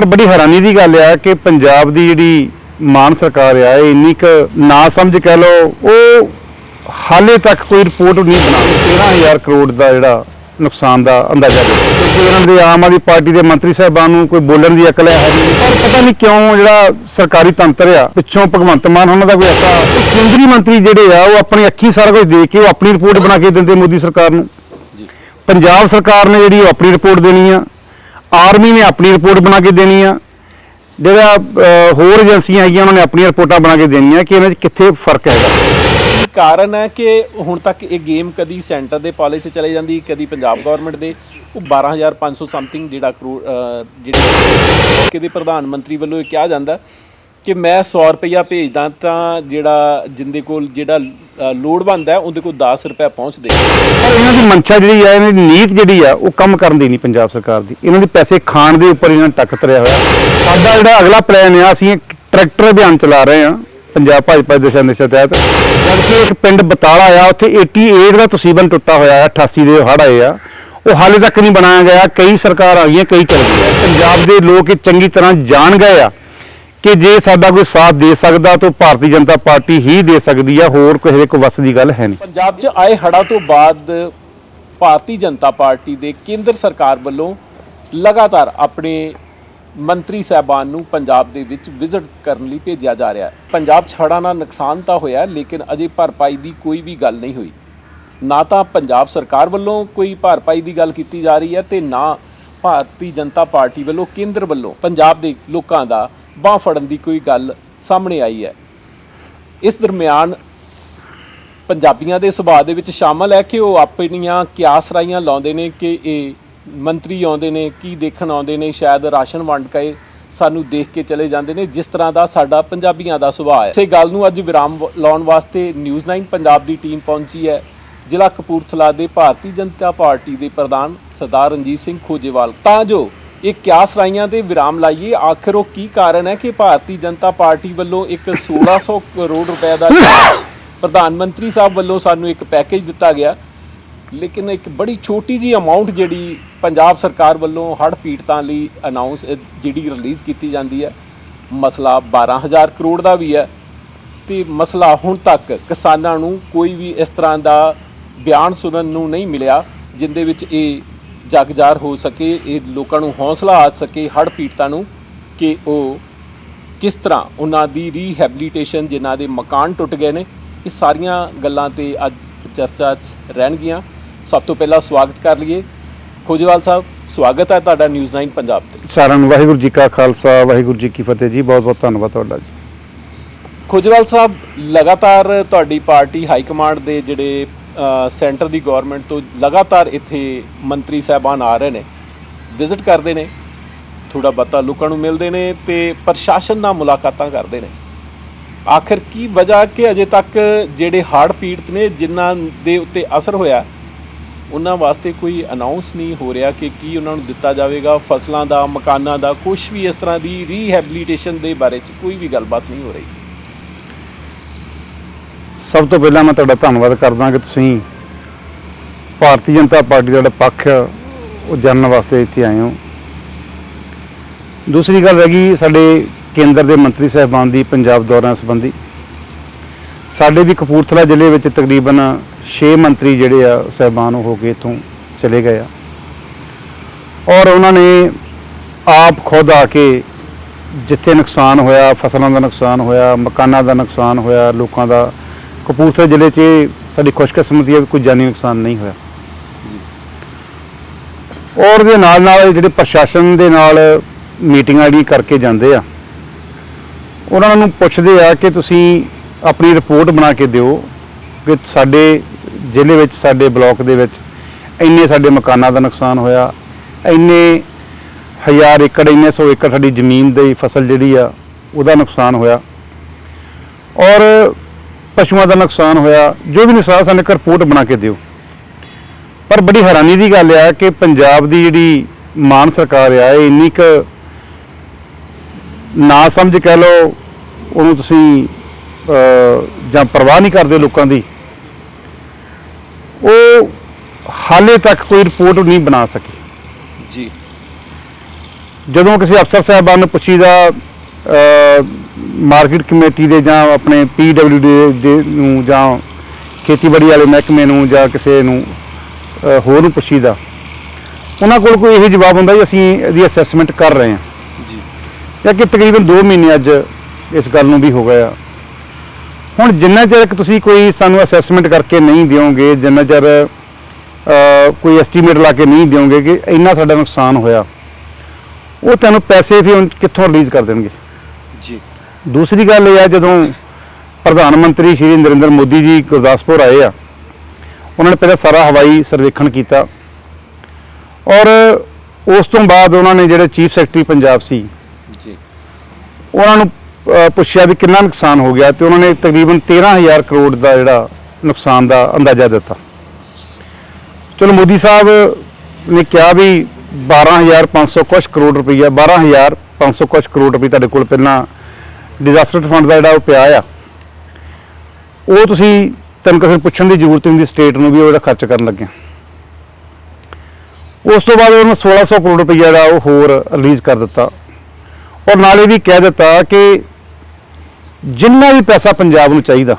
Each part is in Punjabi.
ਪਰ ਬੜੀ ਹੈਰਾਨੀ ਦੀ ਗੱਲ ਆ ਕਿ ਪੰਜਾਬ ਦੀ ਜਿਹੜੀ ਮਾਨ ਸਰਕਾਰ ਆ ਇਹ ਇੰਨੀ ਕੁ ਨਾ ਸਮਝ ਕਹਿ ਲਓ ਉਹ ਹਾਲੇ ਤੱਕ ਕੋਈ ਰਿਪੋਰਟ ਨਹੀਂ ਬਣਾ 13000 ਕਰੋੜ ਦਾ ਜਿਹੜਾ ਨੁਕਸਾਨ ਦਾ ਅੰਦਾਜ਼ਾ ਦੇ ਇਹਨਾਂ ਦੇ ਆਮ ਆਦਮੀ ਪਾਰਟੀ ਦੇ ਮੰਤਰੀ ਸਾਹਿਬਾਨ ਨੂੰ ਕੋਈ ਬੋਲਣ ਦੀ ਅਕਲ ਹੈ ਨਹੀਂ। ਪਰ ਪਤਾ ਨਹੀਂ ਕਿਉਂ ਜਿਹੜਾ ਸਰਕਾਰੀ ਤੰਤਰ ਆ ਪਿੱਛੋਂ ਭਗਵੰਤ ਮਾਨ ਉਹਨਾਂ ਦਾ ਕੋਈ ਐਸਾ ਕੇਂਦਰੀ ਮੰਤਰੀ ਜਿਹੜੇ ਆ ਉਹ ਆਪਣੀ ਅੱਖੀਂ ਸਾਰਾ ਕੁਝ ਦੇਖ ਕੇ ਉਹ ਆਪਣੀ ਰਿਪੋਰਟ ਬਣਾ ਕੇ ਦਿੰਦੇ ਮੋਦੀ ਸਰਕਾਰ ਨੂੰ। ਪੰਜਾਬ ਸਰਕਾਰ ਨੇ ਜਿਹੜੀ ਉਹ ਆਪਣੀ ਰਿਪੋਰਟ ਦੇਣੀ ਆ। ਆਰਮੀ ਨੇ ਆਪਣੀ ਰਿਪੋਰਟ ਬਣਾ ਕੇ ਦੇਣੀ ਆ। ਜਿਹੜਾ ਹੋਰ ਏਜੰਸੀਆਂ ਹੈਗੀਆਂ ਉਹਨਾਂ ਨੇ ਆਪਣੀਆਂ ਰਿਪੋਰਟਾਂ ਬਣਾ ਕੇ ਦੇਣੀਆਂ ਕਿ ਇਹਨਾਂ 'ਚ ਕਿੱਥੇ ਫ਼ਰਕ ਹੈਗਾ। ਕਾਰਨ ਹੈ ਕਿ ਹੁਣ ਤੱਕ ਇਹ ਗੇਮ ਕਦੀ ਸੈਂਟਰ ਦੇ ਪਾਲੇ 'ਚ ਚਲੇ ਜਾਂਦੀ ਕਦੀ ਪੰਜਾਬ ਗਵਰਨਮੈਂਟ ਦੇ। ਉਹ 12500 ਸਮਥਿੰਗ ਜਿਹੜਾ ਕਰੋੜ ਅਹ, ਜਿਹੜੀ ਦੇ ਪ੍ਰਧਾਨ ਮੰਤਰੀ ਵੱਲੋਂ ਇਹ ਕਿਹਾ ਜਾਂਦਾ ਕਿ ਮੈਂ 100 ਰੁਪਇਆ ਭੇਜਦਾ ਤਾਂ ਜਿਹੜਾ ਜਿੰਦੇ ਕੋਲ ਜਿਹੜਾ ਲੋੜਵੰਦ ਹੈ, ਉਹਦੇ ਕੋਲ 10 ਰੁਪਏ ਪਹੁੰਚਦੇ ਪਰ ਇਹਨਾਂ ਦੀ ਮਨਸ਼ਾ ਜਿਹੜੀ ਆ, ਇਹਨਾਂ ਦੀ ਨੀਤ ਜਿਹੜੀ ਆ, ਉਹ ਕੰਮ ਕਰਨ ਦੀ ਨਹੀਂ ਪੰਜਾਬ ਸਰਕਾਰ ਦੀ। ਇਹਨਾਂ ਦੇ ਪੈਸੇ ਖਾਣ ਦੇ ਉੱਪਰ ਇਹਨਾਂ ਟੱਕ ਤਰਿਆ ਹੋਇਆ। ਸਾਡਾ ਜਿਹੜਾ ਅਗਲਾ ਪਲਾਨ ਆ, ਅਸੀਂ ਟਰੈਕਟਰ ਅਭਿਆਨ ਚਲਾ ਰਹੇ ਹਾਂ, ਪੰਜਾਬ ਭਾਜਪਾ ਦੇ ਦਿਸ਼ਾ ਨਿਸ਼ਚਿਤ ਤਹਿਤ। ਜਦਕਿ ਇੱਕ ਪਿੰਡ ਬਤਾਲਾ ਆ, ਉੱਥੇ 88 ਦਾ ਤਸੀਬਨ ਟੁੱਟਾ ਹੋਇਆ ਆ 88 ਦੇ ਹੜ੍ਹ ਆਏ ਆ। ਉਹ ਹਾਲੇ ਤੱਕ ਨਹੀਂ ਬਣਾਇਆ ਗਿਆ, ਕਈ ਸਰਕਾਰ ਆ ਗਈਆਂ, ਕਈ ਚਲ ਗਈਆਂ। ਪੰਜਾਬ ਦੇ ਲੋਕ ਇਹ ਚੰਗੀ ਤਰ੍ਹਾਂ ਜਾਣ ਗਏ ਆ। ਕਿ ਜੇ ਸਾਡਾ ਕੋਈ ਸਾਥ ਦੇ ਸਕਦਾ ਤਾਂ ਭਾਰਤੀ ਜਨਤਾ ਪਾਰਟੀ ਹੀ ਦੇ ਸਕਦੀ ਆ, ਹੋਰ ਕਿਸੇ ਦੇ ਕੋਈ ਵੱਸ ਦੀ ਗੱਲ ਹੈ ਨਹੀਂ। ਪੰਜਾਬ 'ਚ ਆਏ ਹੜ੍ਹਾਂ ਤੋਂ ਬਾਅਦ ਭਾਰਤੀ ਜਨਤਾ ਪਾਰਟੀ ਦੇ ਕੇਂਦਰ ਸਰਕਾਰ ਵੱਲੋਂ ਲਗਾਤਾਰ ਆਪਣੇ ਮੰਤਰੀ ਸਾਹਿਬਾਨ ਨੂੰ ਪੰਜਾਬ ਦੇ ਵਿੱਚ ਵਿਜ਼ਿਟ ਕਰਨ ਲਈ ਭੇਜਿਆ ਜਾ ਰਿਹਾ ਹੈ। ਪੰਜਾਬ 'ਚ ਹੜ੍ਹਾਂ ਨਾਲ ਨੁਕਸਾਨ ਤਾਂ ਹੋਇਆ ਲੇਕਿਨ ਅਜੇ ਭਰਪਾਈ ਦੀ ਕੋਈ ਵੀ ਗੱਲ ਨਹੀਂ ਹੋਈ। ਨਾ ਤਾਂ ਪੰਜਾਬ ਸਰਕਾਰ ਵੱਲੋਂ ਕੋਈ ਭਰਪਾਈ ਦੀ ਗੱਲ ਕੀਤੀ ਜਾ ਰਹੀ ਹੈ ਤੇ ਨਾ ਭਾਰਤੀ ਜਨਤਾ ਪਾਰਟੀ ਵੱਲੋਂ, ਕੇਂਦਰ ਵੱਲੋਂ, ਪੰਜਾਬ ਦੇ ਲੋਕਾਂ ਦਾ ਬਾਂਹ ਫੜਨ ਦੀ ਕੋਈ ਗੱਲ ਸਾਹਮਣੇ ਆਈ ਹੈ। ਇਸ ਦਰਮਿਆਨ ਪੰਜਾਬੀਆਂ ਦੇ ਸੁਭਾਅ ਦੇ ਵਿੱਚ ਸ਼ਾਮਲ ਹੈ ਕਿ ਉਹ ਆਪਣੀਆਂ ਕਿਆਸਰਾਈਆਂ ਲਾਉਂਦੇ ਨੇ, ਕਿ ਇਹ ਮੰਤਰੀ ਆਉਂਦੇ ਨੇ, ਕੀ ਦੇਖਣ ਆਉਂਦੇ ਨੇ, ਸ਼ਾਇਦ ਰਾਸ਼ਨ ਵੰਡ ਕੇ ਸਾਨੂੰ ਦੇਖ ਕੇ ਚਲੇ ਜਾਂਦੇ ਨੇ, ਜਿਸ ਤਰ੍ਹਾਂ ਦਾ ਸਾਡਾ ਪੰਜਾਬੀਆਂ ਦਾ ਸੁਭਾਅ ਹੈ। ਇਸੇ ਗੱਲ ਨੂੰ ਅੱਜ ਵਿਰਾਮ ਵ- ਲਾਉਣ ਵਾਸਤੇ ਨਿਊਜ਼ 9 ਪੰਜਾਬ ਦੀ ਟੀਮ ਪਹੁੰਚੀ ਹੈ। ਜ਼ਿਲ੍ਹਾ ਕਪੂਰਥਲਾ ਦੇ ਭਾਰਤੀ ਜਨਤਾ ਪਾਰਟੀ ਦੇ ਪ੍ਰਧਾਨ ਸਰਦਾਰ ਰਣਜੀਤ ਸਿੰਘ ਖੋਜੇਵਾਲ। ਤਾਂ ਜੋ ਇਹ ਕਿਆਸ ਰਾਈਆਂ ਤੇ ਵਿਰਾਮ ਲਾਈਏ? ਆਖਰ ਉਹ ਕੀ ਕਾਰਨ ਹੈ ਕਿ ਭਾਰਤੀ ਜਨਤਾ ਪਾਰਟੀ ਵੱਲੋਂ ਇੱਕ 1600 ਕਰੋੜ ਰੁਪਏ ਦਾ ਪ੍ਰਧਾਨ ਮੰਤਰੀ ਸਾਹਿਬ ਵੱਲੋਂ ਸਾਨੂੰ ਇੱਕ ਪੈਕੇਜ ਦਿੱਤਾ ਗਿਆ। ਲੇਕਿਨ ਇੱਕ ਬੜੀ ਛੋਟੀ ਜੀ ਅਮਾਉਂਟ ਜਿਹੜੀ ਪੰਜਾਬ ਸਰਕਾਰ ਵੱਲੋਂ ਹੜ੍ਹ ਪੀੜਤਾਂ ਲਈ ਅਨਾਉਂਸ ਜਿਹੜੀ ਰਿਲੀਜ਼ ਕੀਤੀ ਜਾਂਦੀ ਹੈ, ਮਸਲਾ 12000 ਕਰੋੜ ਦਾ ਵੀ ਹੈ। ਤੇ ਮਸਲਾ ਹੁਣ ਤੱਕ ਕਿਸਾਨਾਂ ਨੂੰ ਕੋਈ ਵੀ ਇਸ ਤਰ੍ਹਾਂ ਦਾ ਬਿਆਨ ਸੁਣਨ ਨੂੰ ਨਹੀਂ ਮਿਲਿਆ, ਜਿੰਦੇ ਵਿੱਚ ਇਹ ਜਗਜਾਰ ਹੋ ਸਕੇ ਇਹ ਲੋਕਾਂ ਨੂੰ ਹੌਸਲਾ ਆ ਸਕੇ ਹੜ੍ਹ ਪੀੜਤਾਂ ਨੂੰ ਕਿ ਉਹ ਕਿਸ ਤਰ੍ਹਾਂ ਉਹਨਾਂ ਦੀ ਰੀਹੈਬਿਲਿਟੇਸ਼ਨ ਜਿਨ੍ਹਾਂ ਦੇ ਮਕਾਨ ਟੁੱਟ ਗਏ ਨੇ ਇਹ ਸਾਰੀਆਂ ਗੱਲਾਂ ਤੇ ਅੱਜ ਚਰਚਾ 'ਚ ਰਹਿਣਗੀਆਂ। ਸਭ ਤੋਂ ਪਹਿਲਾਂ ਸਵਾਗਤ ਕਰ ਲਈਏ ਖੋਜਵਾਲ ਸਾਹਿਬ ਸਵਾਗਤ ਹੈ ਤੁਹਾਡਾ ਨਿਊਜ਼ 9 ਪੰਜਾਬ ਤੇ। ਸਾਰਿਆਂ ਨੂੰ ਵਾਹਿਗੁਰੂ ਜੀ ਕਾ ਖਾਲਸਾ ਵਾਹਿਗੁਰੂ ਜੀ ਕੀ ਫਤਿਹ ਜੀ ਬਹੁਤ ਬਹੁਤ ਧੰਨਵਾਦ ਤੁਹਾਡਾ ਜੀ। ਖੋਜਵਾਲ ਸਾਹਿਬ ਲਗਾਤਾਰ ਤੁਹਾਡੀ ਪਾਰਟੀ ਹਾਈ ਕਮਾਂਡ ਦੇ ਜਿਹੜੇ ਸੈਂਟਰ ਦੀ ਗਵਰਨਮੈਂਟ ਤੋਂ ਲਗਾਤਾਰ ਇੱਥੇ ਮੰਤਰੀ ਸਾਹਿਬਾਨ ਆ ਰਹੇ ਨੇ। ਵਿਜ਼ਿਟ ਕਰਦੇ ਨੇ ਥੋੜਾ ਬਹੁਤਾ ਲੋਕਾਂ ਨੂੰ ਮਿਲਦੇ ਨੇ ਤੇ ਪ੍ਰਸ਼ਾਸਨ ਨਾਲ ਮੁਲਾਕਾਤਾਂ ਕਰਦੇ ਨੇ। ਆਖਰ ਕੀ ਵਜ੍ਹਾ ਕਿ ਅਜੇ ਤੱਕ ਜਿਹੜੇ ਹੜ੍ਹ ਪੀੜਤ ਨੇ, ਜਿਨ੍ਹਾਂ ਦੇ ਉੱਤੇ ਅਸਰ ਹੋਇਆ, ਉਹਨਾਂ ਵਾਸਤੇ ਕੋਈ ਅਨਾਉਂਸ ਨਹੀਂ ਹੋ ਰਿਹਾ ਕਿ ਕੀ ਉਹਨਾਂ ਨੂੰ ਦਿੱਤਾ ਜਾਵੇਗਾ, ਫਸਲਾਂ ਦਾ, ਮਕਾਨਾਂ ਦਾ ਕੁਝ ਵੀ ਇਸ ਤਰ੍ਹਾਂ ਦੀ ਰੀਹੈਬਿਲਿਟੇਸ਼ਨ ਦੇ ਬਾਰੇ ਚ ਕੋਈ ਵੀ ਗੱਲਬਾਤ ਨਹੀਂ ਹੋ ਰਹੀ। ਸਭ ਤੋਂ ਪਹਿਲਾਂ ਮੈਂ ਤੁਹਾਡਾ ਧੰਨਵਾਦ ਕਰਦਾ ਕਿ ਤੁਸੀਂ ਭਾਰਤੀ ਜਨਤਾ ਪਾਰਟੀ ਦਾ ਜਿਹੜਾ ਪੱਖ ਆ, ਉਹ ਜਾਣਨ ਵਾਸਤੇ ਇੱਥੇ ਆਏ ਹੋ। ਦੂਸਰੀ ਗੱਲ ਹੈਗੀ ਸਾਡੇ ਕੇਂਦਰ ਦੇ ਮੰਤਰੀ ਸਾਹਿਬਾਨ ਦੀ ਪੰਜਾਬ ਦੌਰਿਆਂ ਸੰਬੰਧੀ। ਸਾਡੇ ਵੀ ਕਪੂਰਥਲਾ ਜ਼ਿਲ੍ਹੇ ਵਿੱਚ ਤਕਰੀਬਨ 6 ਮੰਤਰੀ ਜਿਹੜੇ ਆ ਸਾਹਿਬਾਨ ਉਹ ਹੋ ਕੇ ਇੱਥੋਂ ਚਲੇ ਗਏ ਆ। ਔਰ ਉਹਨਾਂ ਨੇ ਆਪ ਖੁਦ ਆ ਕੇ ਜਿੱਥੇ ਨੁਕਸਾਨ ਹੋਇਆ ਫਸਲਾਂ ਦਾ ਨੁਕਸਾਨ ਹੋਇਆ ਮਕਾਨਾਂ ਦਾ ਨੁਕਸਾਨ ਹੋਇਆ ਲੋਕਾਂ ਦਾ ਕਪੂਰਥਲਾ ਜ਼ਿਲ੍ਹੇ 'ਚ ਸਾਡੀ ਖੁਸ਼ਕਿਸਮਤੀ ਹੈ ਵੀ ਕੋਈ ਜਾਨੀ ਨੁਕਸਾਨ ਨਹੀਂ ਹੋਇਆ। ਔਰ ਦੇ ਨਾਲ ਨਾਲ ਜਿਹੜੇ ਪ੍ਰਸ਼ਾਸਨ ਦੇ ਨਾਲ ਮੀਟਿੰਗਾਂ ਜਿਹੜੀ ਕਰਕੇ ਜਾਂਦੇ ਆ, ਉਹਨਾਂ ਨੂੰ ਪੁੱਛਦੇ ਆ ਕਿ ਤੁਸੀਂ ਆਪਣੀ ਰਿਪੋਰਟ ਬਣਾ ਕੇ ਦਿਓ ਕਿ ਸਾਡੇ ਜ਼ਿਲ੍ਹੇ ਵਿੱਚ, ਸਾਡੇ ਬਲਾਕ ਦੇ ਵਿੱਚ ਇੰਨੇ ਸਾਡੇ ਮਕਾਨਾਂ ਦਾ ਨੁਕਸਾਨ ਹੋਇਆ, ਇੰਨੇ ਹਜ਼ਾਰ ਏਕੜ, ਇੰਨੇ ਸੌ ਏਕੜ ਸਾਡੀ ਜ਼ਮੀਨ ਦੀ ਫਸਲ ਜਿਹੜੀ ਆ, ਉਹਦਾ ਨੁਕਸਾਨ ਹੋਇਆ। ਔਰ ਪਸ਼ੂਆਂ ਦਾ ਨੁਕਸਾਨ ਹੋਇਆ ਜੋ ਵੀ ਨੁਕਸਾਨ ਸਾਨੂੰ ਇੱਕ ਰਿਪੋਰਟ ਬਣਾ ਕੇ ਦਿਓ। ਪਰ ਬੜੀ ਹੈਰਾਨੀ ਦੀ ਗੱਲ ਆ ਕਿ ਪੰਜਾਬ ਦੀ ਜਿਹੜੀ ਮਾਨ ਸਰਕਾਰ ਆ ਇਹ ਇੰਨੀ ਕੁ ਨਾ ਸਮਝ ਕਹਿ ਲਓ ਉਹਨੂੰ ਤੁਸੀਂ ਜਾਂ ਪਰਵਾਹ ਨਹੀਂ ਕਰਦੇ ਲੋਕਾਂ ਦੀ ਉਹ ਹਾਲੇ ਤੱਕ ਕੋਈ ਰਿਪੋਰਟ ਨਹੀਂ ਬਣਾ ਸਕੀ। ਜੀ। ਜਦੋਂ ਕਿਸੇ ਅਫਸਰ ਸਾਹਿਬਾਨ ਨੂੰ ਪੁੱਛੀਦਾ ਮਾਰਕੀਟ ਕਮੇਟੀ ਦੇ ਜਾਂ ਆਪਣੇ ਪੀਡਬਲਯੂ ਦੇ ਨੂੰ ਜਾਂ ਖੇਤੀਬਾੜੀ ਵਾਲੇ ਮਹਿਕਮੇ ਨੂੰ ਜਾਂ ਕਿਸੇ ਨੂੰ ਅ, ਹੋਰ ਨੂੰ ਪੁੱਛੀਦਾ। ਉਹਨਾਂ ਕੋਲ ਕੋਈ ਇਹ ਜਵਾਬ ਹੁੰਦਾ ਜੀ ਅਸੀਂ ਇਹਦੀ ਅਸੈਸਮੈਂਟ ਕਰ ਰਹੇ ਹਾਂ। ਜੀ। ਜਾਂ ਕਿ ਤਕਰੀਬਨ 2 ਮਹੀਨੇ ਅੱਜ ਇਸ ਗੱਲ ਨੂੰ ਵੀ ਹੋ ਗਏ ਆ ਹੁਣ ਜਿੰਨਾ ਚਿਰ ਕਿ ਤੁਸੀਂ ਕੋਈ ਸਾਨੂੰ ਅਸੈਸਮੈਂਟ ਕਰਕੇ ਨਹੀਂ ਦਿਓਗੇ ਜਿੰਨਾ ਚਿਰ ਅ, ਕੋਈ ਐਸਟੀਮੇਟ ਲਾ ਕੇ ਨਹੀਂ ਦਿਓਗੇ ਕਿ ਇੰਨਾ ਸਾਡਾ ਨੁਕਸਾਨ ਹੋਇਆ ਉਹ ਤੁਹਾਨੂੰ ਪੈਸੇ ਵੀ ਹੁਣ ਕਿੱਥੋਂ ਰਿਲੀਜ਼ ਕਰ ਦੇਣਗੇ? ਜੀ। ਦੂਸਰੀ ਗੱਲ ਇਹ ਆ ਜਦੋਂ ਪ੍ਰਧਾਨ ਮੰਤਰੀ ਸ਼੍ਰੀ ਨਰਿੰਦਰ ਮੋਦੀ ਜੀ ਗੁਰਦਾਸਪੁਰ ਆਏ ਆ ਉਹਨਾਂ ਨੇ ਪਹਿਲਾਂ ਸਾਰਾ ਹਵਾਈ ਸਰਵੇਖਣ ਕੀਤਾ ਔਰ ਉਸ ਤੋਂ ਬਾਅਦ ਉਹਨਾਂ ਨੇ ਜਿਹੜੇ ਚੀਫ ਸੈਕਟਰੀ ਪੰਜਾਬ ਸੀ ਜੀ। ਉਹਨਾਂ ਨੂੰ ਪੁੱਛਿਆ ਵੀ ਕਿੰਨਾ ਨੁਕਸਾਨ ਹੋ ਗਿਆ ਤੇ ਉਹਨਾਂ ਨੇ ਤਕਰੀਬਨ 13000 ਕਰੋੜ ਦਾ ਜਿਹੜਾ ਨੁਕਸਾਨ ਦਾ ਅੰਦਾਜ਼ਾ ਦਿੱਤਾ। ਚਲੋ ਮੋਦੀ ਸਾਹਿਬ ਨੇ ਕਿਹਾ ਵੀ 12500 ਕੁਛ ਕਰੋੜ ਰੁਪਈਆ 12500 ਕੁਛ ਕਰੋੜ ਰੁਪਏ ਤੁਹਾਡੇ ਕੋਲ ਪਹਿਲਾਂ ਡਿਜ਼ਾਸਟਰ ਫੰਡ ਦਾ ਜਿਹੜਾ ਉਹ ਪਿਆ ਆ, ਉਹ ਤੁਸੀਂ ਤੈਨੂੰ ਕਿਸੇ ਪੁੱਛਣ ਦੀ ਜ਼ਰੂਰਤ ਨਹੀਂ ਦੀ ਸਟੇਟ ਨੂੰ ਵੀ ਉਹ ਜਿਹੜਾ ਖਰਚ ਕਰਨ ਲੱਗੇ ਉਸ ਤੋਂ ਬਾਅਦ ਉਹਨਾਂ 1600 ਕਰੋੜ ਰੁਪਈਆ ਜਿਹੜਾ ਉਹ ਹੋਰ ਰਿਲੀਜ਼ ਕਰ ਦਿੱਤਾ। ਔਰ ਨਾਲੇ ਵੀ ਕਹਿ ਦਿੱਤਾ ਕਿ ਜਿੰਨਾ ਵੀ ਪੈਸਾ ਪੰਜਾਬ ਨੂੰ ਚਾਹੀਦਾ,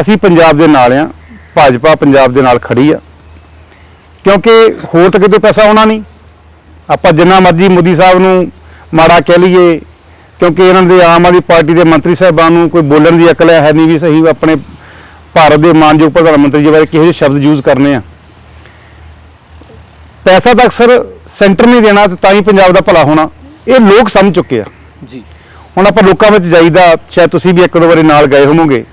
ਅਸੀਂ ਪੰਜਾਬ ਦੇ ਨਾਲ ਆ, ਭਾਜਪਾ ਪੰਜਾਬ ਦੇ ਨਾਲ ਖੜੀ ਆ। ਕਿਉਂਕਿ ਹੋਰ ਤਾਂ ਕਿਤੇ ਪੈਸਾ ਆਉਣਾ ਨਹੀਂ। ਆਪਾਂ ਜਿੰਨਾ ਮਰਜ਼ੀ ਮੋਦੀ ਸਾਹਿਬ ਨੂੰ ਮਾੜਾ ਕਹਿ ਲਈਏ ਕਿਉਂਕਿ ਇਹਨਾਂ ਦੇ ਆਮ ਆਦਮੀ ਪਾਰਟੀ ਦੇ ਮੰਤਰੀ ਸਾਹਿਬਾਨ ਨੂੰ ਕੋਈ ਬੋਲਣ ਦੀ ਅਕਲ ਹੈ ਨਹੀਂ ਵੀ ਸਹੀ ਆਪਣੇ ਭਾਰਤ ਦੇ ਮਾਨਯੋਗ ਪ੍ਰਧਾਨ ਮੰਤਰੀ ਜੀ ਬਾਰੇ ਕਿਹੋ ਜਿਹੇ ਸ਼ਬਦ ਯੂਜ਼ ਕਰਨੇ ਆ। ਪੈਸਾ ਤਾਂ ਅਕਸਰ ਸੈਂਟਰ ਨੇ ਦੇਣਾ ਤੇ ਤਾਂ ਹੀ ਪੰਜਾਬ ਦਾ ਭਲਾ ਹੋਣਾ। ਇਹ ਲੋਕ ਸਮਝ ਚੁੱਕੇ ਆ। ਜੀ। ਹੁਣ ਆਪਾਂ ਲੋਕਾਂ ਵਿੱਚ ਜਾਈਦਾ ਸ਼ਾਇਦ ਤੁਸੀਂ ਵੀ ਇੱਕ ਦੋ ਵਾਰੀ ਨਾਲ ਗਏ ਹੋਵੋਗੇ।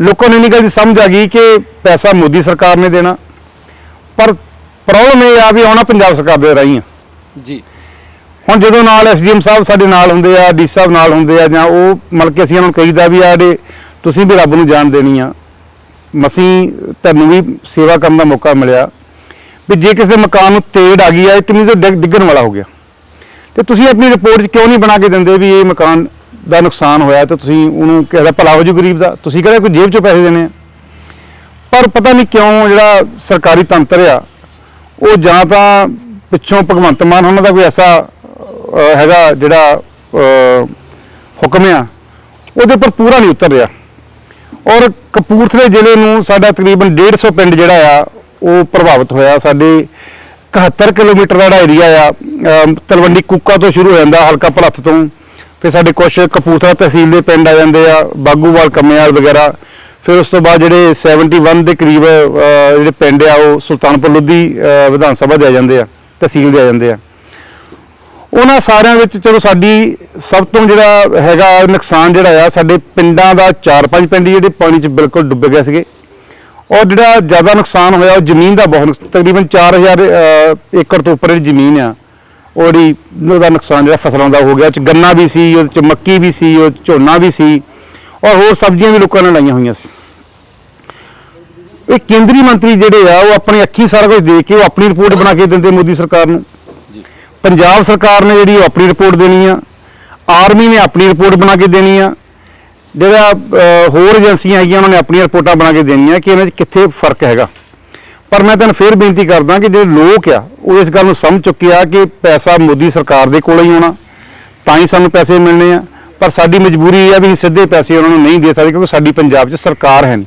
ਲੋਕਾਂ ਨੂੰ ਇੰਨੀ ਗੱਲ ਦੀ ਸਮਝ ਆ ਗਈ ਕਿ ਪੈਸਾ ਮੋਦੀ ਸਰਕਾਰ ਨੇ ਦੇਣਾ। ਪਰ ਪ੍ਰੋਬਲਮ ਇਹ ਆ ਵੀ ਆਉਣਾ ਪੰਜਾਬ ਸਰਕਾਰ ਦੇ ਰਾਹੀਂ ਆ। ਜੀ। ਹੁਣ ਜਦੋਂ ਨਾਲ ਐਸਡੀਐਮ ਸਾਹਿਬ ਸਾਡੇ ਨਾਲ ਹੁੰਦੇ ਆ, ਡੀ ਸਾਹਿਬ ਨਾਲ ਹੁੰਦੇ ਆ, ਜਾਂ ਉਹ ਮਤਲਬ ਕਿ ਅਸੀਂ ਉਹਨਾਂ ਨੂੰ ਕਹੀਦਾ ਵੀ ਆ ਜਿਹੜੇ ਤੁਸੀਂ ਵੀ ਰੱਬ ਨੂੰ ਜਾਣ ਦੇਣੀ ਆ। ਮਸੀਂ ਤੁਹਾਨੂੰ ਵੀ ਸੇਵਾ ਕਰਨ ਦਾ ਮੌਕਾ ਮਿਲਿਆ। ਵੀ ਜੇ ਕਿਸੇ ਦੇ ਮਕਾਨ ਨੂੰ ਤੇੜ ਆ ਗਈ ਆ, ਇਹ ਕਿੰਨੀ ਤੋਂ ਡਿੱਗ- ਡਿੱਗਣ ਵਾਲਾ ਹੋ ਗਿਆ। ਤੇ ਤੁਸੀਂ ਆਪਣੀ ਰਿਪੋਰਟ 'ਚ ਕਿਉਂ ਨਹੀਂ ਬਣਾ ਕੇ ਦਿੰਦੇ ਵੀ ਇਹ ਮਕਾਨ ਦਾ ਨੁਕਸਾਨ ਹੋਇਆ ਤੇ ਤੁਸੀਂ ਉਹਨੂੰ ਕਿਹਦਾ ਭਲਾ ਹੋ ਜੂ ਗਰੀਬ ਦਾ? ਤੁਸੀਂ ਕਿਹੜਾ ਕੋਈ ਜੇਬ 'ਚੋਂ ਪੈਸੇ ਦੇਣੇ ਆ? ਪਰ ਪਤਾ ਨਹੀਂ ਕਿਉਂ ਜਿਹੜਾ ਸਰਕਾਰੀ ਤੰਤਰ ਆ, ਉਹ ਜਾਂ ਤਾਂ ਪਿੱਛੋਂ ਭਗਵੰਤ ਮਾਨ ਉਹਨਾਂ ਦਾ ਕੋਈ ਐਸਾ ਹੈਗਾ ਜਿਹੜਾ ਹੁਕਮ ਆ, ਉਹਦੇ ਉੱਪਰ ਪੂਰਾ ਨਹੀਂ ਉਤਰ ਰਿਹਾ। ਔਰ ਕਪੂਰਥਲੇ ਜ਼ਿਲ੍ਹੇ ਨੂੰ ਸਾਡਾ ਤਕਰੀਬਨ 150 ਪਿੰਡ ਜਿਹੜਾ ਆ, ਉਹ ਪ੍ਰਭਾਵਿਤ ਹੋਇਆ। ਸਾਡੇ 71 ਕਿਲੋਮੀਟਰ ਦਾ ਜਿਹੜਾ ਏਰੀਆ ਆ ਤਲਵੰਡੀ ਕੁੱਕਾ ਤੋਂ ਸ਼ੁਰੂ ਹੋ ਜਾਂਦਾ, ਹਲਕਾ ਭਲੱਥ ਤੋਂ। ਫਿਰ ਸਾਡੇ ਕੁਝ ਕਪੂਰਥਲਾ ਤਹਿਸੀਲ ਦੇ ਪਿੰਡ ਆ ਜਾਂਦੇ ਆ, ਬਾਗੂਵਾਲ, ਕੰਮਿਆਲ ਵਗੈਰਾ। ਫਿਰ ਉਸ ਤੋਂ ਬਾਅਦ ਜਿਹੜੇ 71 ਦੇ ਕਰੀਬ ਜਿਹੜੇ ਪਿੰਡ ਆ, ਉਹ ਸੁਲਤਾਨਪੁਰ, ਲੋਧੀ ਵਿਧਾਨ ਸਭਾ ਦੇ ਆ ਜਾਂਦੇ ਆ, ਤਹਿਸੀਲ ਦੇ ਆ ਜਾਂਦੇ ਆ। ਉਹਨਾਂ ਸਾਰਿਆਂ ਵਿੱਚ ਚਲੋ ਸਾਡੀ ਸਭ ਤੋਂ ਜਿਹੜਾ ਹੈਗਾ ਨੁਕਸਾਨ ਜਿਹੜਾ ਆ ਸਾਡੇ ਪਿੰਡਾਂ ਦਾ 4-5 ਪਿੰਡ ਜਿਹੜੇ ਪਾਣੀ 'ਚ ਬਿਲਕੁਲ ਡੁੱਬ ਗਏ ਸੀਗੇ। ਔਰ ਜਿਹੜਾ ਜ਼ਿਆਦਾ ਨੁਕਸਾਨ ਹੋਇਆ ਉਹ ਜ਼ਮੀਨ ਦਾ ਬਹੁਤ ਨੁਕਸ- ਤਕਰੀਬਨ 4000 ਅਹ, ਏਕੜ ਤੋਂ ਉੱਪਰ ਜਿਹੜੀ ਜ਼ਮੀਨ ਆ ਉਹਦੀ ਉਹਦਾ ਨੁਕਸਾਨ ਜਿਹੜਾ ਫਸਲਾਂ ਦਾ ਹੋ ਗਿਆ। ਉਹ 'ਚ ਗੰਨਾ ਵੀ ਸੀ ਉਹਦੇ 'ਚ ਮੱਕੀ ਵੀ ਸੀ ਉਹ ਝੋਨਾ ਵੀ ਸੀ ਔਰ ਹੋਰ ਸਬਜ਼ੀਆਂ ਵੀ ਲੋਕਾਂ ਨੇ ਲਾਈਆਂ ਹੋਈਆਂ ਸੀ। ਇਹ ਕੇਂਦਰੀ ਮੰਤਰੀ ਜਿਹੜੇ ਆ ਉਹ ਆਪਣੀ ਅੱਖੀ ਸਾਰਾ ਕੁਝ ਦੇਖ ਕੇ ਉਹ ਆਪਣੀ ਰਿਪੋਰਟ ਬਣਾ ਕੇ ਦਿੰਦੇ ਮੋਦੀ ਸਰਕਾਰ ਨੂੰ। ਪੰਜਾਬ ਸਰਕਾਰ ਨੇ ਜਿਹੜੀ ਉਹ ਆਪਣੀ ਰਿਪੋਰਟ ਦੇਣੀ ਆ, ਆਰਮੀ ਨੇ ਆਪਣੀ ਰਿਪੋਰਟ ਬਣਾ ਕੇ ਦੇਣੀ ਆ, ਜਿਹੜਾ ਹੋਰ ਏਜੰਸੀਆਂ ਹੈਗੀਆਂ, ਉਹਨਾਂ ਨੇ ਆਪਣੀਆਂ ਰਿਪੋਰਟਾਂ ਬਣਾ ਕੇ ਦੇਣੀਆਂ ਕਿ ਇਹਨਾਂ 'ਚ ਕਿੱਥੇ ਫ਼ਰਕ ਹੈਗਾ। ਪਰ ਮੈਂ ਤੁਹਾਨੂੰ ਫੇਰ ਬੇਨਤੀ ਕਰਦਾ ਕਿ ਜਿਹੜੇ ਲੋਕ ਆ, ਉਹ ਇਸ ਗੱਲ ਨੂੰ ਸਮਝ ਚੁੱਕੇ ਆ ਕਿ ਪੈਸਾ ਮੋਦੀ ਸਰਕਾਰ ਦੇ ਕੋਲ ਹੀ ਆਉਣਾ, ਤਾਂ ਹੀ ਸਾਨੂੰ ਪੈਸੇ ਮਿਲਣੇ ਆ। ਪਰ ਸਾਡੀ ਮਜਬੂਰੀ ਇਹ ਆ ਵੀ ਅਸੀਂ ਸਿੱਧੇ ਪੈਸੇ ਉਹਨਾਂ ਨੂੰ ਨਹੀਂ ਦੇ ਸਕਦੇ ਕਿਉਂਕਿ ਸਾਡੀ ਪੰਜਾਬ 'ਚ ਸਰਕਾਰ ਹੈ ਨਹੀਂ।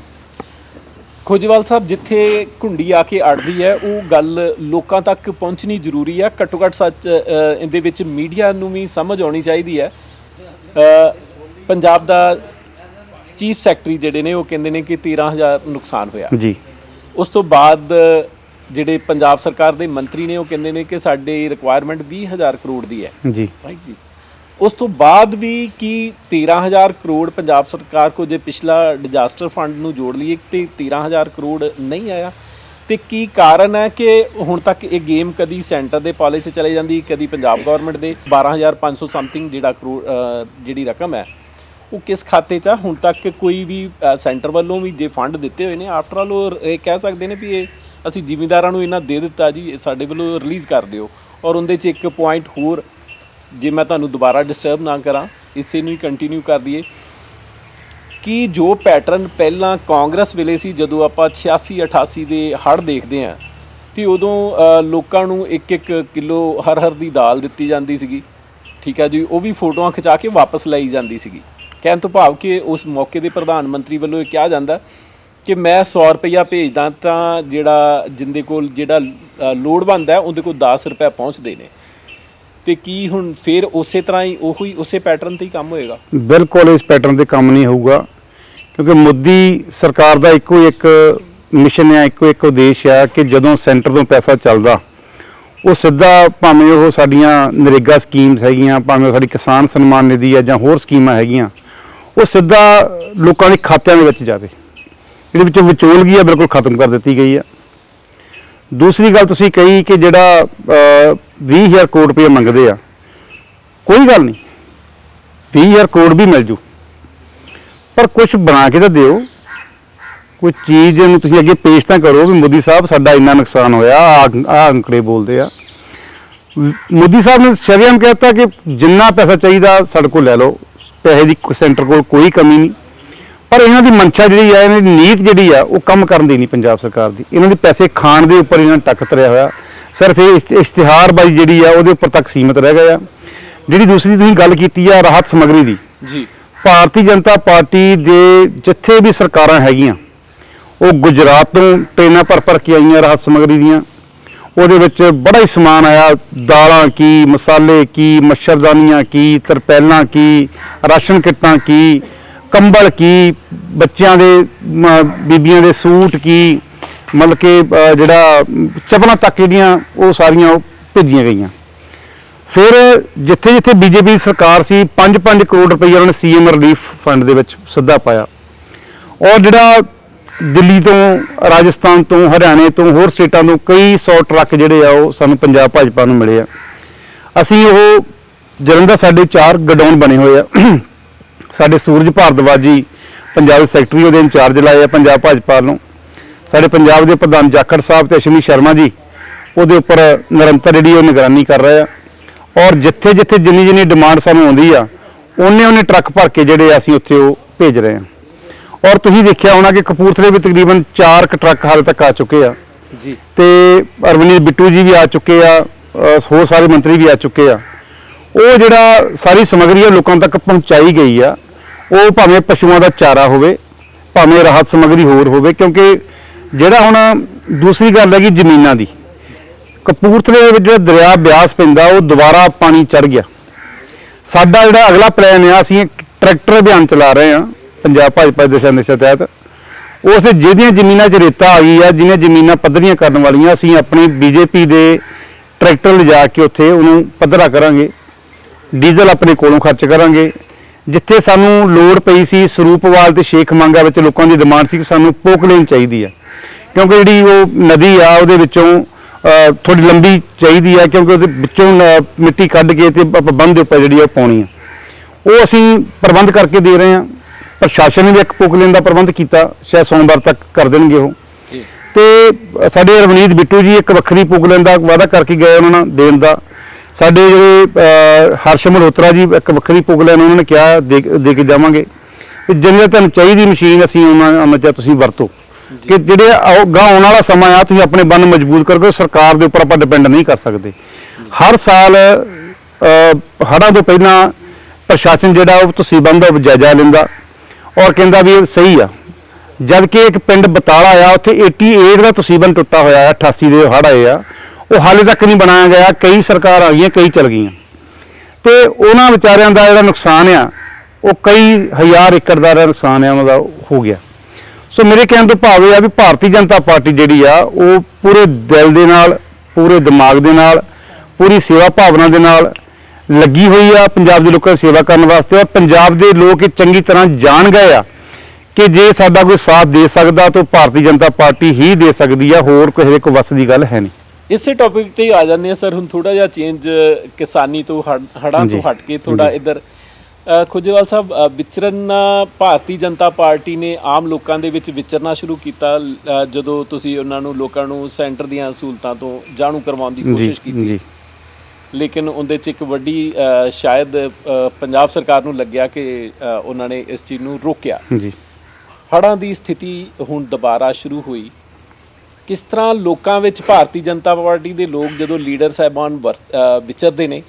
ਖੋਜਵਾਲ ਸਾਹਿਬ ਜਿੱਥੇ ਘੁੰਡੀ ਆ ਕੇ ਅੜਦੀ ਹੈ ਉਹ ਗੱਲ ਲੋਕਾਂ ਤੱਕ ਪਹੁੰਚਣੀ ਜ਼ਰੂਰੀ ਹੈ। ਘੱਟੋ ਘੱਟ ਸੱਚ ਇਹਦੇ ਵਿੱਚ ਮੀਡੀਆ ਨੂੰ ਵੀ ਸਮਝ ਆਉਣੀ ਚਾਹੀਦੀ ਹੈ। ਪੰਜਾਬ ਦਾ ਚੀਫ ਸੈਕਟਰੀ ਜਿਹੜੇ ਨੇ ਉਹ ਕਹਿੰਦੇ ਨੇ ਕਿ 13000 ਨੁਕਸਾਨ ਹੋਇਆ। ਜੀ। ਉਸ ਤੋਂ ਬਾਅਦ ਜਿਹੜੇ ਪੰਜਾਬ ਸਰਕਾਰ ਦੇ ਮੰਤਰੀ ਨੇ ਉਹ ਕਹਿੰਦੇ ਨੇ ਕਿ ਸਾਡੀ ਰਿਕੁਆਇਰਮੈਂਟ 20000 ਕਰੋੜ ਦੀ ਹੈ। ਜੀ। ਰਾਈਟ ਜੀ? ਉਸ ਤੋਂ ਬਾਅਦ ਵੀ ਕੀ 13000 ਕਰੋੜ ਪੰਜਾਬ ਸਰਕਾਰ ਕੋ ਜੇ ਪਿਛਲਾ ਡਿਜ਼ਾਸਟਰ ਫੰਡ ਨੂੰ ਜੋੜ ਲਈਏ ਤੇ 13000 ਕਰੋੜ ਨਹੀਂ ਆਇਆ। ਤੇ ਕੀ ਕਾਰਨ ਹੈ ਕਿ ਹੁਣ ਤੱਕ ਇਹ ਗੇਮ ਕਦੀ ਸੈਂਟਰ ਦੇ ਪਾਲੇ 'ਚ ਚਲੇ ਜਾਂਦੀ, ਕਦੀ ਪੰਜਾਬ ਗਵਰਨਮੈਂਟ ਦੇ? 12500 ਸਮਥਿੰਗ ਜਿਹੜਾ ਕਰੋੜ ਜਿਹੜੀ ਰਕਮ ਹੈ, ਉਹ ਕਿਸ ਖਾਤੇ 'ਚ ਆ? ਹੁਣ ਤੱਕ ਕੋਈ ਵੀ ਸੈਂਟਰ ਵੱਲੋਂ ਵੀ ਜੇ ਫੰਡ ਦਿੱਤੇ ਹੋਏ ਨੇ ਆਫਟਰ ਆਲ ਉਹ ਇਹ ਕਹਿ ਸਕਦੇ ਨੇ ਵੀ ਇਹ ਅਸੀਂ ਜ਼ਿਮੀਂਦਾਰਾਂ ਨੂੰ ਇਹਨਾਂ ਦੇ ਦਿੱਤਾ ਜੀ ਸਾਡੇ ਵੱਲੋਂ ਰਿਲੀਜ਼ ਕਰ ਦਿਓ। ਔਰ ਉਹਦੇ 'ਚ ਇੱਕ ਪੁਆਇੰਟ ਹੋਰ ਜੇ ਮੈਂ ਤੁਹਾਨੂੰ ਦੁਬਾਰਾ ਡਿਸਟਰਬ ਨਾ ਕਰਾਂ, ਇਸੇ ਨੂੰ ਹੀ ਕੰਟੀਨਿਊ ਕਰ ਦਈਏ। ਕਿ ਜੋ ਪੈਟਰਨ ਪਹਿਲਾਂ ਕਾਂਗਰਸ ਵੇਲੇ ਸੀ, ਜਦੋਂ ਆਪਾਂ 86 88 ਦੇ ਹੜ੍ਹ ਦੇਖਦੇ ਆਂ ਕਿ ਉਦੋਂ ਲੋਕਾਂ ਨੂੰ 1-1 ਕਿਲੋ ਹਰ ਹਰ ਦੀ ਦਾਲ ਦਿੱਤੀ ਜਾਂਦੀ ਸੀਗੀ। ਠੀਕ ਹੈ ਜੀ, ਉਹ ਵੀ ਫੋਟੋਆਂ ਖਿਚਾ ਕੇ ਵਾਪਸ ਲਈ ਜਾਂਦੀ ਸੀਗੀ। ਕਹਿਣ ਤੋਂ ਭਾਵ ਕਿ ਉਸ ਮੌਕੇ ਦੇ ਪ੍ਰਧਾਨ ਮੰਤਰੀ ਵੱਲੋਂ ਇਹ ਕਿਹਾ ਜਾਂਦਾ ਕਿ ਮੈਂ 100 ਰੁਪਇਆ ਭੇਜਦਾ ਤਾਂ ਜਿਹੜਾ, ਜਿੰਦੇ ਕੋਲ ਜਿਹੜਾ ਲੋੜਵੰਦ ਹੈ, ਉਹਦੇ ਕੋਲ 10 ਰੁਪਏ ਪਹੁੰਚਦੇ ਨੇ। ਤੇ ਕੀ ਹੁਣ ਫੇਰ ਉਸੇ ਤਰ੍ਹਾਂ ਹੀ ਉਹੀ, ਉਸੇ ਪੈਟਰਨ ਤੇ ਹੀ ਕੰਮ ਹੋਏਗਾ? ਬਿਲਕੁਲ ਇਸ ਪੈਟਰਨ ਤੇ ਕੰਮ ਨਹੀਂ ਹੋਊਗਾ, ਕਿਉਂਕਿ ਮੋਦੀ ਸਰਕਾਰ ਦਾ ਇੱਕੋ ਇੱਕ ਮਿਸ਼ਨ ਹੈ ਇੱਕੋ ਇੱਕ ਉਦੇਸ਼ ਹੈ ਕਿ ਜਦੋਂ ਸੈਂਟਰ ਤੋਂ ਪੈਸਾ ਚੱਲਦਾ, ਉਹ ਸਿੱਧਾ ਭਾਵੇਂ ਉਹ ਸਾਡੀਆਂ ਨਰੇਗਾ ਸਕੀਮਸ ਹੈਗੀਆਂ, ਭਾਵੇਂ ਉਹ ਸਾਡੀ ਕਿਸਾਨ ਸਨਮਾਨ ਨਿਧੀ ਹੈ ਜਾਂ ਹੋਰ ਸਕੀਮਾਂ ਹੈਗੀਆਂ, ਉਹ ਸਿੱਧਾ ਲੋਕਾਂ ਦੇ ਖਾਤਿਆਂ ਦੇ ਵਿੱਚ ਜਾਵੇ। ਇਹਦੇ ਵਿੱਚ ਵਿਚੋਲਗੀ ਆ, ਬਿਲਕੁਲ ਖਤਮ ਕਰ ਦਿੱਤੀ ਗਈ ਆ। ਦੂਸਰੀ ਗੱਲ ਤੁਸੀਂ ਕਹੀ ਕਿ ਜਿਹੜਾ ਅਹ, 20000 ਕਰੋੜ ਰੁਪਏ ਮੰਗਦੇ ਆ ਕੋਈ ਗੱਲ ਨਹੀਂ। 20000 ਕਰੋੜ ਵੀ ਮਿਲ ਜੂ। ਪਰ ਕੁਝ ਬਣਾ ਕੇ ਤਾਂ ਦਿਓ। ਕੋਈ ਚੀਜ਼ ਨੂੰ ਤੁਸੀਂ ਅੱਗੇ ਪੇਸ਼ ਤਾਂ ਕਰੋ ਵੀ ਮੋਦੀ ਸਾਹਿਬ ਸਾਡਾ ਇੰਨਾ ਨੁਕਸਾਨ ਹੋਇਆ ਆ ਆ ਅੰਕੜੇ ਬੋਲਦੇ ਆ। ਮੋਦੀ ਸਾਹਿਬ ਨੇ ਸ਼ਰਿਆਮ ਕਹਿਤਾ ਕਿ ਜਿੰਨਾ ਪੈਸਾ ਚਾਹੀਦਾ ਸਾਡੇ ਕੋਲ ਲੈ ਲਓ ਪੈਸੇ ਦੀ ਸੈਂਟਰ ਕੋਲ ਕੋਈ ਕਮੀ ਨਹੀਂ। ਪਰ ਇਹਨਾਂ ਦੀ ਮਨਸ਼ਾ ਜਿਹੜੀ ਆ ਇਹਨਾਂ ਦੀ ਨੀਤ ਜਿਹੜੀ ਆ ਉਹ ਕੰਮ ਕਰਨ ਦੀ ਨਹੀਂ ਪੰਜਾਬ ਸਰਕਾਰ ਦੀ। ਇਹਨਾਂ ਦੇ ਪੈਸੇ ਖਾਣ ਦੇ ਉੱਪਰ ਇਹਨਾਂ ਟੱਕ ਤਰਿਆ ਹੋਇਆ। ਸਿਰਫ ਇਹ ਇਸ਼ਤ- ਇਸ਼ਤਿਹਾਰਬਾਜ਼ੀ ਜਿਹੜੀ ਆ ਉਹਦੇ ਉੱਪਰ ਤੱਕ ਸੀਮਿਤ ਰਹਿ ਗਏ ਆ। ਜਿਹੜੀ ਦੂਸਰੀ ਤੁਸੀਂ ਗੱਲ ਕੀਤੀ ਆ ਰਾਹਤ ਸਮੱਗਰੀ ਦੀ। ਜੀ। ਭਾਰਤੀ ਜਨਤਾ ਪਾਰਟੀ ਦੇ ਜਿੱਥੇ ਵੀ ਸਰਕਾਰਾਂ ਹੈਗੀਆਂ ਉਹ ਗੁਜਰਾਤ ਤੋਂ ਟ੍ਰੇਨਾਂ ਭਰ ਭਰ ਕੇ ਆਈਆਂ ਰਾਹਤ ਸਮੱਗਰੀ ਦੀਆਂ। ਉਹਦੇ ਵਿੱਚ ਬੜਾ ਹੀ ਸਮਾਨ ਆਇਆ ਦਾਲਾਂ ਕੀ ਮਸਾਲੇ ਕੀ ਮੱਛਰਦਾਨੀਆਂ ਕੀ ਤਰਪੈਲਾਂ ਕੀ ਰਾਸ਼ਨ ਕਿੱਟਾਂ ਕੀ। ਕੰਬਲ ਕੀ ਬੱਚਿਆਂ ਦੇ ਮ, ਬੀਬੀਆਂ ਦੇ ਸੂਟ ਕੀ ਮਤਲਬ ਕਿ ਜਿਹੜਾ ਚਪਲਾਂ ਤੱਕ ਜਿਹੜੀਆਂ ਉਹ ਸਾਰੀਆਂ ਉਹ ਭੇਜੀਆਂ ਗਈਆਂ। ਫਿਰ ਜਿੱਥੇ ਜਿੱਥੇ ਬੀਜੇਪੀ ਦੀ ਸਰਕਾਰ ਸੀ 5-5 ਕਰੋੜ ਰੁਪਏ ਉਹਨਾਂ ਨੇ ਸੀਐਮ ਰਿਲੀਫ ਫੰਡ ਦੇ ਵਿੱਚ ਸਿੱਧਾ ਪਾਇਆ। ਔਰ ਜਿਹੜਾ ਦਿੱਲੀ ਤੋਂ ਰਾਜਸਥਾਨ ਤੋਂ ਹਰਿਆਣੇ ਤੋਂ ਹੋਰ ਸਟੇਟਾਂ ਤੋਂ ਕਈ 100 ਟਰੱਕ ਜਿਹੜੇ ਆ ਉਹ ਸਾਨੂੰ ਪੰਜਾਬ ਭਾਜਪਾ ਨੂੰ ਮਿਲੇ ਆ। ਅਸੀਂ ਉਹ ਜਲੰਧਰ ਸਾਡੇ ਚਾਰ ਗਡਾਊਨ ਬਣੇ ਹੋਏ ਆ। ਸਾਡੇ ਸੂਰਜ ਭਾਰਦਵਾਜ ਜੀ ਪੰਜਾਬ ਦੇ ਸੈਕਟਰੀ ਉਹਦੇ ਇੰਚਾਰਜ ਲਾਏ ਆ ਪੰਜਾਬ ਭਾਜਪਾ ਵੱਲੋਂ। ਸਾਡੇ ਪੰਜਾਬ ਦੇ ਪ੍ਰਧਾਨ ਜਾਖੜ ਸਾਹਿਬ ਤੇ ਅਸ਼ਵਨੀ ਸ਼ਰਮਾ ਜੀ ਉਹਦੇ ਉੱਪਰ ਨਿਰੰਤਰ ਜਿਹੜੀ ਉਹ ਨਿਗਰਾਨੀ ਕਰ ਰਹੇ ਆ। ਔਰ ਜਿੱਥੇ ਜਿੱਥੇ ਜਿੰਨੀ ਜਿੰਨੀ ਡਿਮਾਂਡ ਸਾਨੂੰ ਆਉਂਦੀ ਆ ਉਹਨੇ ਉਹਨੇ ਟਰੱਕ ਭਰ ਕੇ ਜਿਹੜੇ ਅਸੀਂ ਉੱਥੇ ਉਹ ਭੇਜ ਰਹੇ ਆ। ਔਰ ਤੁਸੀਂ ਦੇਖਿਆ ਹੋਣਾ ਕਿ ਕਪੂਰਥਲੇ ਵੀ ਤਕਰੀਬਨ 4 ਟਰੱਕ ਹਾਲੇ ਤੱਕ ਆ ਚੁੱਕੇ ਆ। ਜੀ। ਤੇ ਅਰਵਿੰਦ ਬਿੱਟੂ ਜੀ ਵੀ ਆ ਚੁੱਕੇ ਆ ਹੋਰ ਸਾਰੇ ਮੰਤਰੀ ਵੀ ਆ ਚੁੱਕੇ ਆ। ਉਹ ਜਿਹੜਾ ਸਾਰੀ ਸਮੱਗਰੀ ਲੋਕਾਂ ਤੱਕ ਪਹੁੰਚਾਈ ਗਈ ਆ। ਉਹ ਭਾਵੇਂ ਪਸ਼ੂਆਂ ਦਾ ਚਾਰਾ ਹੋਵੇ, ਭਾਵੇਂ ਰਾਹਤ ਸਮੱਗਰੀ ਹੋਰ ਹੋਵੇ, ਕਿਉਂਕਿ ਜਿਹੜਾ ਹੁਣ ਦੂਸਰੀ ਗੱਲ ਹੈਗੀ ਜ਼ਮੀਨਾਂ ਦੀ, ਕਪੂਰਥਲੇ ਦੇ ਵਿੱਚ ਜਿਹੜਾ ਦਰਿਆ ਬਿਆਸ ਪੈਂਦਾ, ਉਹ ਦੁਬਾਰਾ ਪਾਣੀ ਚੜ ਗਿਆ। ਸਾਡਾ ਜਿਹੜਾ ਅਗਲਾ ਪਲਾਨ ਆ, ਅਸੀਂ ਟਰੈਕਟਰ ਅਭਿਆਨ ਚਲਾ ਰਹੇ ਹਾਂ, ਪੰਜਾਬ ਭਾਜਪਾ ਦਿਸ਼ਾ ਨਿਰਦੇਸ਼ਾਂ ਤਹਿਤ। ਉਸ ਦੇ ਜਿਹਦੀਆਂ ਜ਼ਮੀਨਾਂ 'ਚ ਰੇਤਾ ਆ ਗਈ ਆ ਜਿਹਨੇ ਜ਼ਮੀਨਾਂ ਪੱਧਰੀਆਂ ਕਰਨ ਵਾਲੀਆਂ, ਅਸੀਂ ਆਪਣੀ ਬੀਜੇਪੀ ਦੇ ਟਰੈਕਟਰ ਲਿਜਾ ਕੇ ਉੱਥੇ ਉਹਨੂੰ ਪੱਧਰਾ ਕਰਾਂਗੇ। ਡੀਜ਼ਲ ਆਪਣੇ ਕੋਲੋਂ ਖਰਚ ਕਰਾਂਗੇ। ਜਿੱਥੇ ਸਾਨੂੰ ਲੋੜ ਪਈ ਸੀ ਸਰੂਪਵਾਲ ਤੇ ਸ਼ੇਖ ਮੰਗਾ ਵਿੱਚ ਲੋਕਾਂ ਦੀ ਡਿਮਾਂਡ ਸੀ ਕਿ ਸਾਨੂੰ ਪੋਕਲੇਨ ਚਾਹੀਦੀ ਆ। ਕਿਉਂਕਿ ਜਿਹੜੀ ਉਹ ਨਦੀ ਆ ਉਹਦੇ ਵਿੱਚੋਂ ਥੋੜੀ ਲੰਬੀ ਚਾਹੀਦੀ ਆ ਕਿਉਂਕਿ ਉਹਦੇ ਵਿੱਚੋਂ ਮਿੱਟੀ ਕੱਢ ਕੇ ਤੇ ਆਪਾਂ ਬੰਦ ਦੇ ਉੱਪਰ ਜਿਹੜੀ ਆ ਉਹ ਪਾਉਣੀ ਆ। ਉਹ ਅਸੀਂ ਪ੍ਰਬੰਧ ਕਰਕੇ ਦੇ ਰਹੇ ਹਾਂ ਪ੍ਰਸ਼ਾਸਨ ਨੇ ਵੀ ਇੱਕ ਪੋਕਲੇਨ ਦਾ ਪ੍ਰਬੰਧ ਕੀਤਾ। ਸ਼ਾਇਦ ਸੋਮਵਾਰ ਤੱਕ ਕਰ ਦੇਣਗੇ ਉਹ। ਤੇ ਸਾਡੇ ਰਵਨੀਤ ਬਿੱਟੂ ਜੀ ਇੱਕ ਵੱਖਰੀ ਪੋਕਲੇਨ ਦਾ ਵਾਅਦਾ ਕਰਕੇ ਗਏ ਉਹਨਾਂ ਨਾਲ ਦੇਣ ਦਾ। ਸਾਡੇ ਜਿਹੜੇ ਹਰਸ਼ ਮਲਹੋਤਰਾ ਜੀ, ਇੱਕ ਵੱਖਰੀ ਪੁਗ ਪੋਕਲੇਨ ਉਹਨਾਂ ਨੇ ਕਿਹਾ ਦੇ ਦੇ ਕੇ ਜਾਵਾਂਗੇ। ਤੇ ਜਿੰਨੇ ਤੁਹਾਨੂੰ ਚਾਹੀਦੀ ਮਸ਼ੀਨ ਅਸੀਂ ਉਹਨਾਂ ਉਹਨਾਂ ਚ ਤੁਸੀਂ ਵਰਤੋ। ਕਿ ਜਿਹੜੇ ਆਓ- ਆਉਣ ਵਾਲਾ ਸਮਾਂ ਆ, ਤੁਸੀਂ ਆਪਣੇ ਬੰਨ ਮਜ਼ਬੂਤ ਕਰਕੇ ਸਰਕਾਰ ਦੇ ਉੱਪਰ ਆਪਾਂ ਡਿਪੈਂਡ ਨਹੀਂ ਕਰ ਸਕਦੇ। ਹਰ ਸਾਲ ਹੜਾਂ ਤੋਂ ਪਹਿਲਾਂ ਪ੍ਰਸ਼ਾਸਨ ਜਿਹੜਾ, ਉਹ ਤੁਸੀਂ ਬੰਦ ਦਾ ਜਾਇਜ਼ਾ ਲੈਂਦਾ। ਔਰ ਕਹਿੰਦਾ ਵੀ ਇਹ ਸਹੀ ਆ। ਜਦ ਕਿ ਇੱਕ ਪਿੰਡ ਬਤਾਲਾ ਆ, ਉੱਥੇ 88 ਦਾ ਤਸੀਬਨ ਟੁੱਟਾ ਹੋਇਆ ਆ 88 ਦੇ ਹੜ੍ਹ ਆਏ ਆ। ਉਹ ਹਾਲੇ ਤੱਕ ਨਹੀਂ ਬਣਾਇਆ ਗਿਆ, ਕਈ ਸਰਕਾਰ ਆ ਗਈਆਂ, ਕਈ ਚਲ ਗਈਆਂ। ਤੇ ਉਹਨਾਂ ਵਿਚਾਰਿਆਂ ਦਾ ਜਿਹੜਾ ਨੁਕਸਾਨ ਆ, ਉਹ ਕਈ ਹਜ਼ਾਰ ਏਕੜ ਦਾ ਜਿਹੜਾ ਨੁਕਸਾਨ ਆ, ਉਹਨਾਂ ਦਾ ਹੋ ਗਿਆ। ਸੋ ਮੇਰੇ ਕਹਿਣ ਤੋਂ ਭਾਵ ਇਹ ਆ ਵੀ ਭਾਰਤੀ ਜਨਤਾ ਪਾਰਟੀ ਜਿਹੜੀ ਆ, ਉਹ ਪੂਰੇ ਦਿਲ ਦੇ ਨਾਲ, ਪੂਰੇ ਦਿਮਾਗ ਦੇ ਨਾਲ, ਪੂਰੀ ਸੇਵਾ ਭਾਵਨਾ ਦੇ ਨਾਲ ਲੱਗੀ ਹੋਈ ਆ ਪੰਜਾਬ ਦੇ ਲੋਕਾਂ ਦੀ ਸੇਵਾ ਕਰਨ ਵਾਸਤੇ ਔਰ ਪੰਜਾਬ ਦੇ ਲੋਕ ਇਹ ਚੰਗੀ ਤਰ੍ਹਾਂ ਜਾਣ ਗਏ ਆ ਕਿ ਜੇ ਸਾਡਾ ਕੋਈ ਸਾਥ ਦੇ ਸਕਦਾ ਤਾਂ ਭਾਰਤੀ ਜਨਤਾ ਪਾਰਟੀ ਹੀ ਦੇ ਸਕਦੀ ਆ, ਹੋਰ ਕਿਸੇ ਕੋ ਵੱਸ ਦੀ ਗੱਲ ਹੈ ਨਹੀਂ। ਇਸੇ ਟੌਪਿਕ ਤੇ ਹੀ ਆ ਜਾਂਦੇ ਆ ਸਰ। ਹੁਣ ਥੋੜਾ ਜਿਹਾ ਚੇਂਜ ਕਿਸਾਨੀ ਤੋਂ ਹੜ- ਤੋਂ ਹਟ ਕੇ ਥੋੜਾ। ਇੱਧਰ। ਖੁੱਜੇਵਾਲ ਸਾਹਿਬ ਵਿਚਰਨਾ ਭਾਰਤੀ ਜਨਤਾ ਪਾਰਟੀ ਨੇ ਆਮ ਲੋਕਾਂ ਦੇ ਵਿੱਚ ਵਿਚਰਨਾ ਸ਼ੁਰੂ ਕੀਤਾ। ਜਦੋਂ ਤੁਸੀਂ ਉਹਨਾਂ ਨੂੰ ਲੋਕਾਂ ਨੂੰ ਸੈਂਟਰ ਦੀਆਂ ਸਹੂਲਤਾਂ ਤੋਂ ਜਾਣੂ ਕਰਵਾਉਣ ਦੀ ਕੋਸ਼ਿਸ਼ ਕੀਤੀ। ਜੀ। ਲੇਕਿਨ ਉਹਦੇ 'ਚ ਇੱਕ ਵੱਡੀ ਸ਼ਾਇਦ ਪੰਜਾਬ ਸਰਕਾਰ ਨੂੰ ਲੱਗਿਆ ਕਿ ਉਹਨਾਂ ਨੇ ਇਸ ਚੀਜ਼ ਨੂੰ ਰੋਕਿਆ। ਜੀ। ਹੜ੍ਹਾਂ ਦੀ ਸਥਿਤੀ ਹੁਣ ਦੁਬਾਰਾ ਸ਼ੁਰੂ ਹੋਈ। ਕਿਸ ਤਰ੍ਹਾਂ ਲੋਕਾਂ ਵਿੱਚ ਭਾਰਤੀ ਜਨਤਾ ਪਾਰਟੀ ਦੇ ਲੋਕ ਜਦੋਂ ਲੀਡਰ ਸਾਹਿਬਾਨ ਵਰ- ਵਿਚਰਦੇ ਨੇ,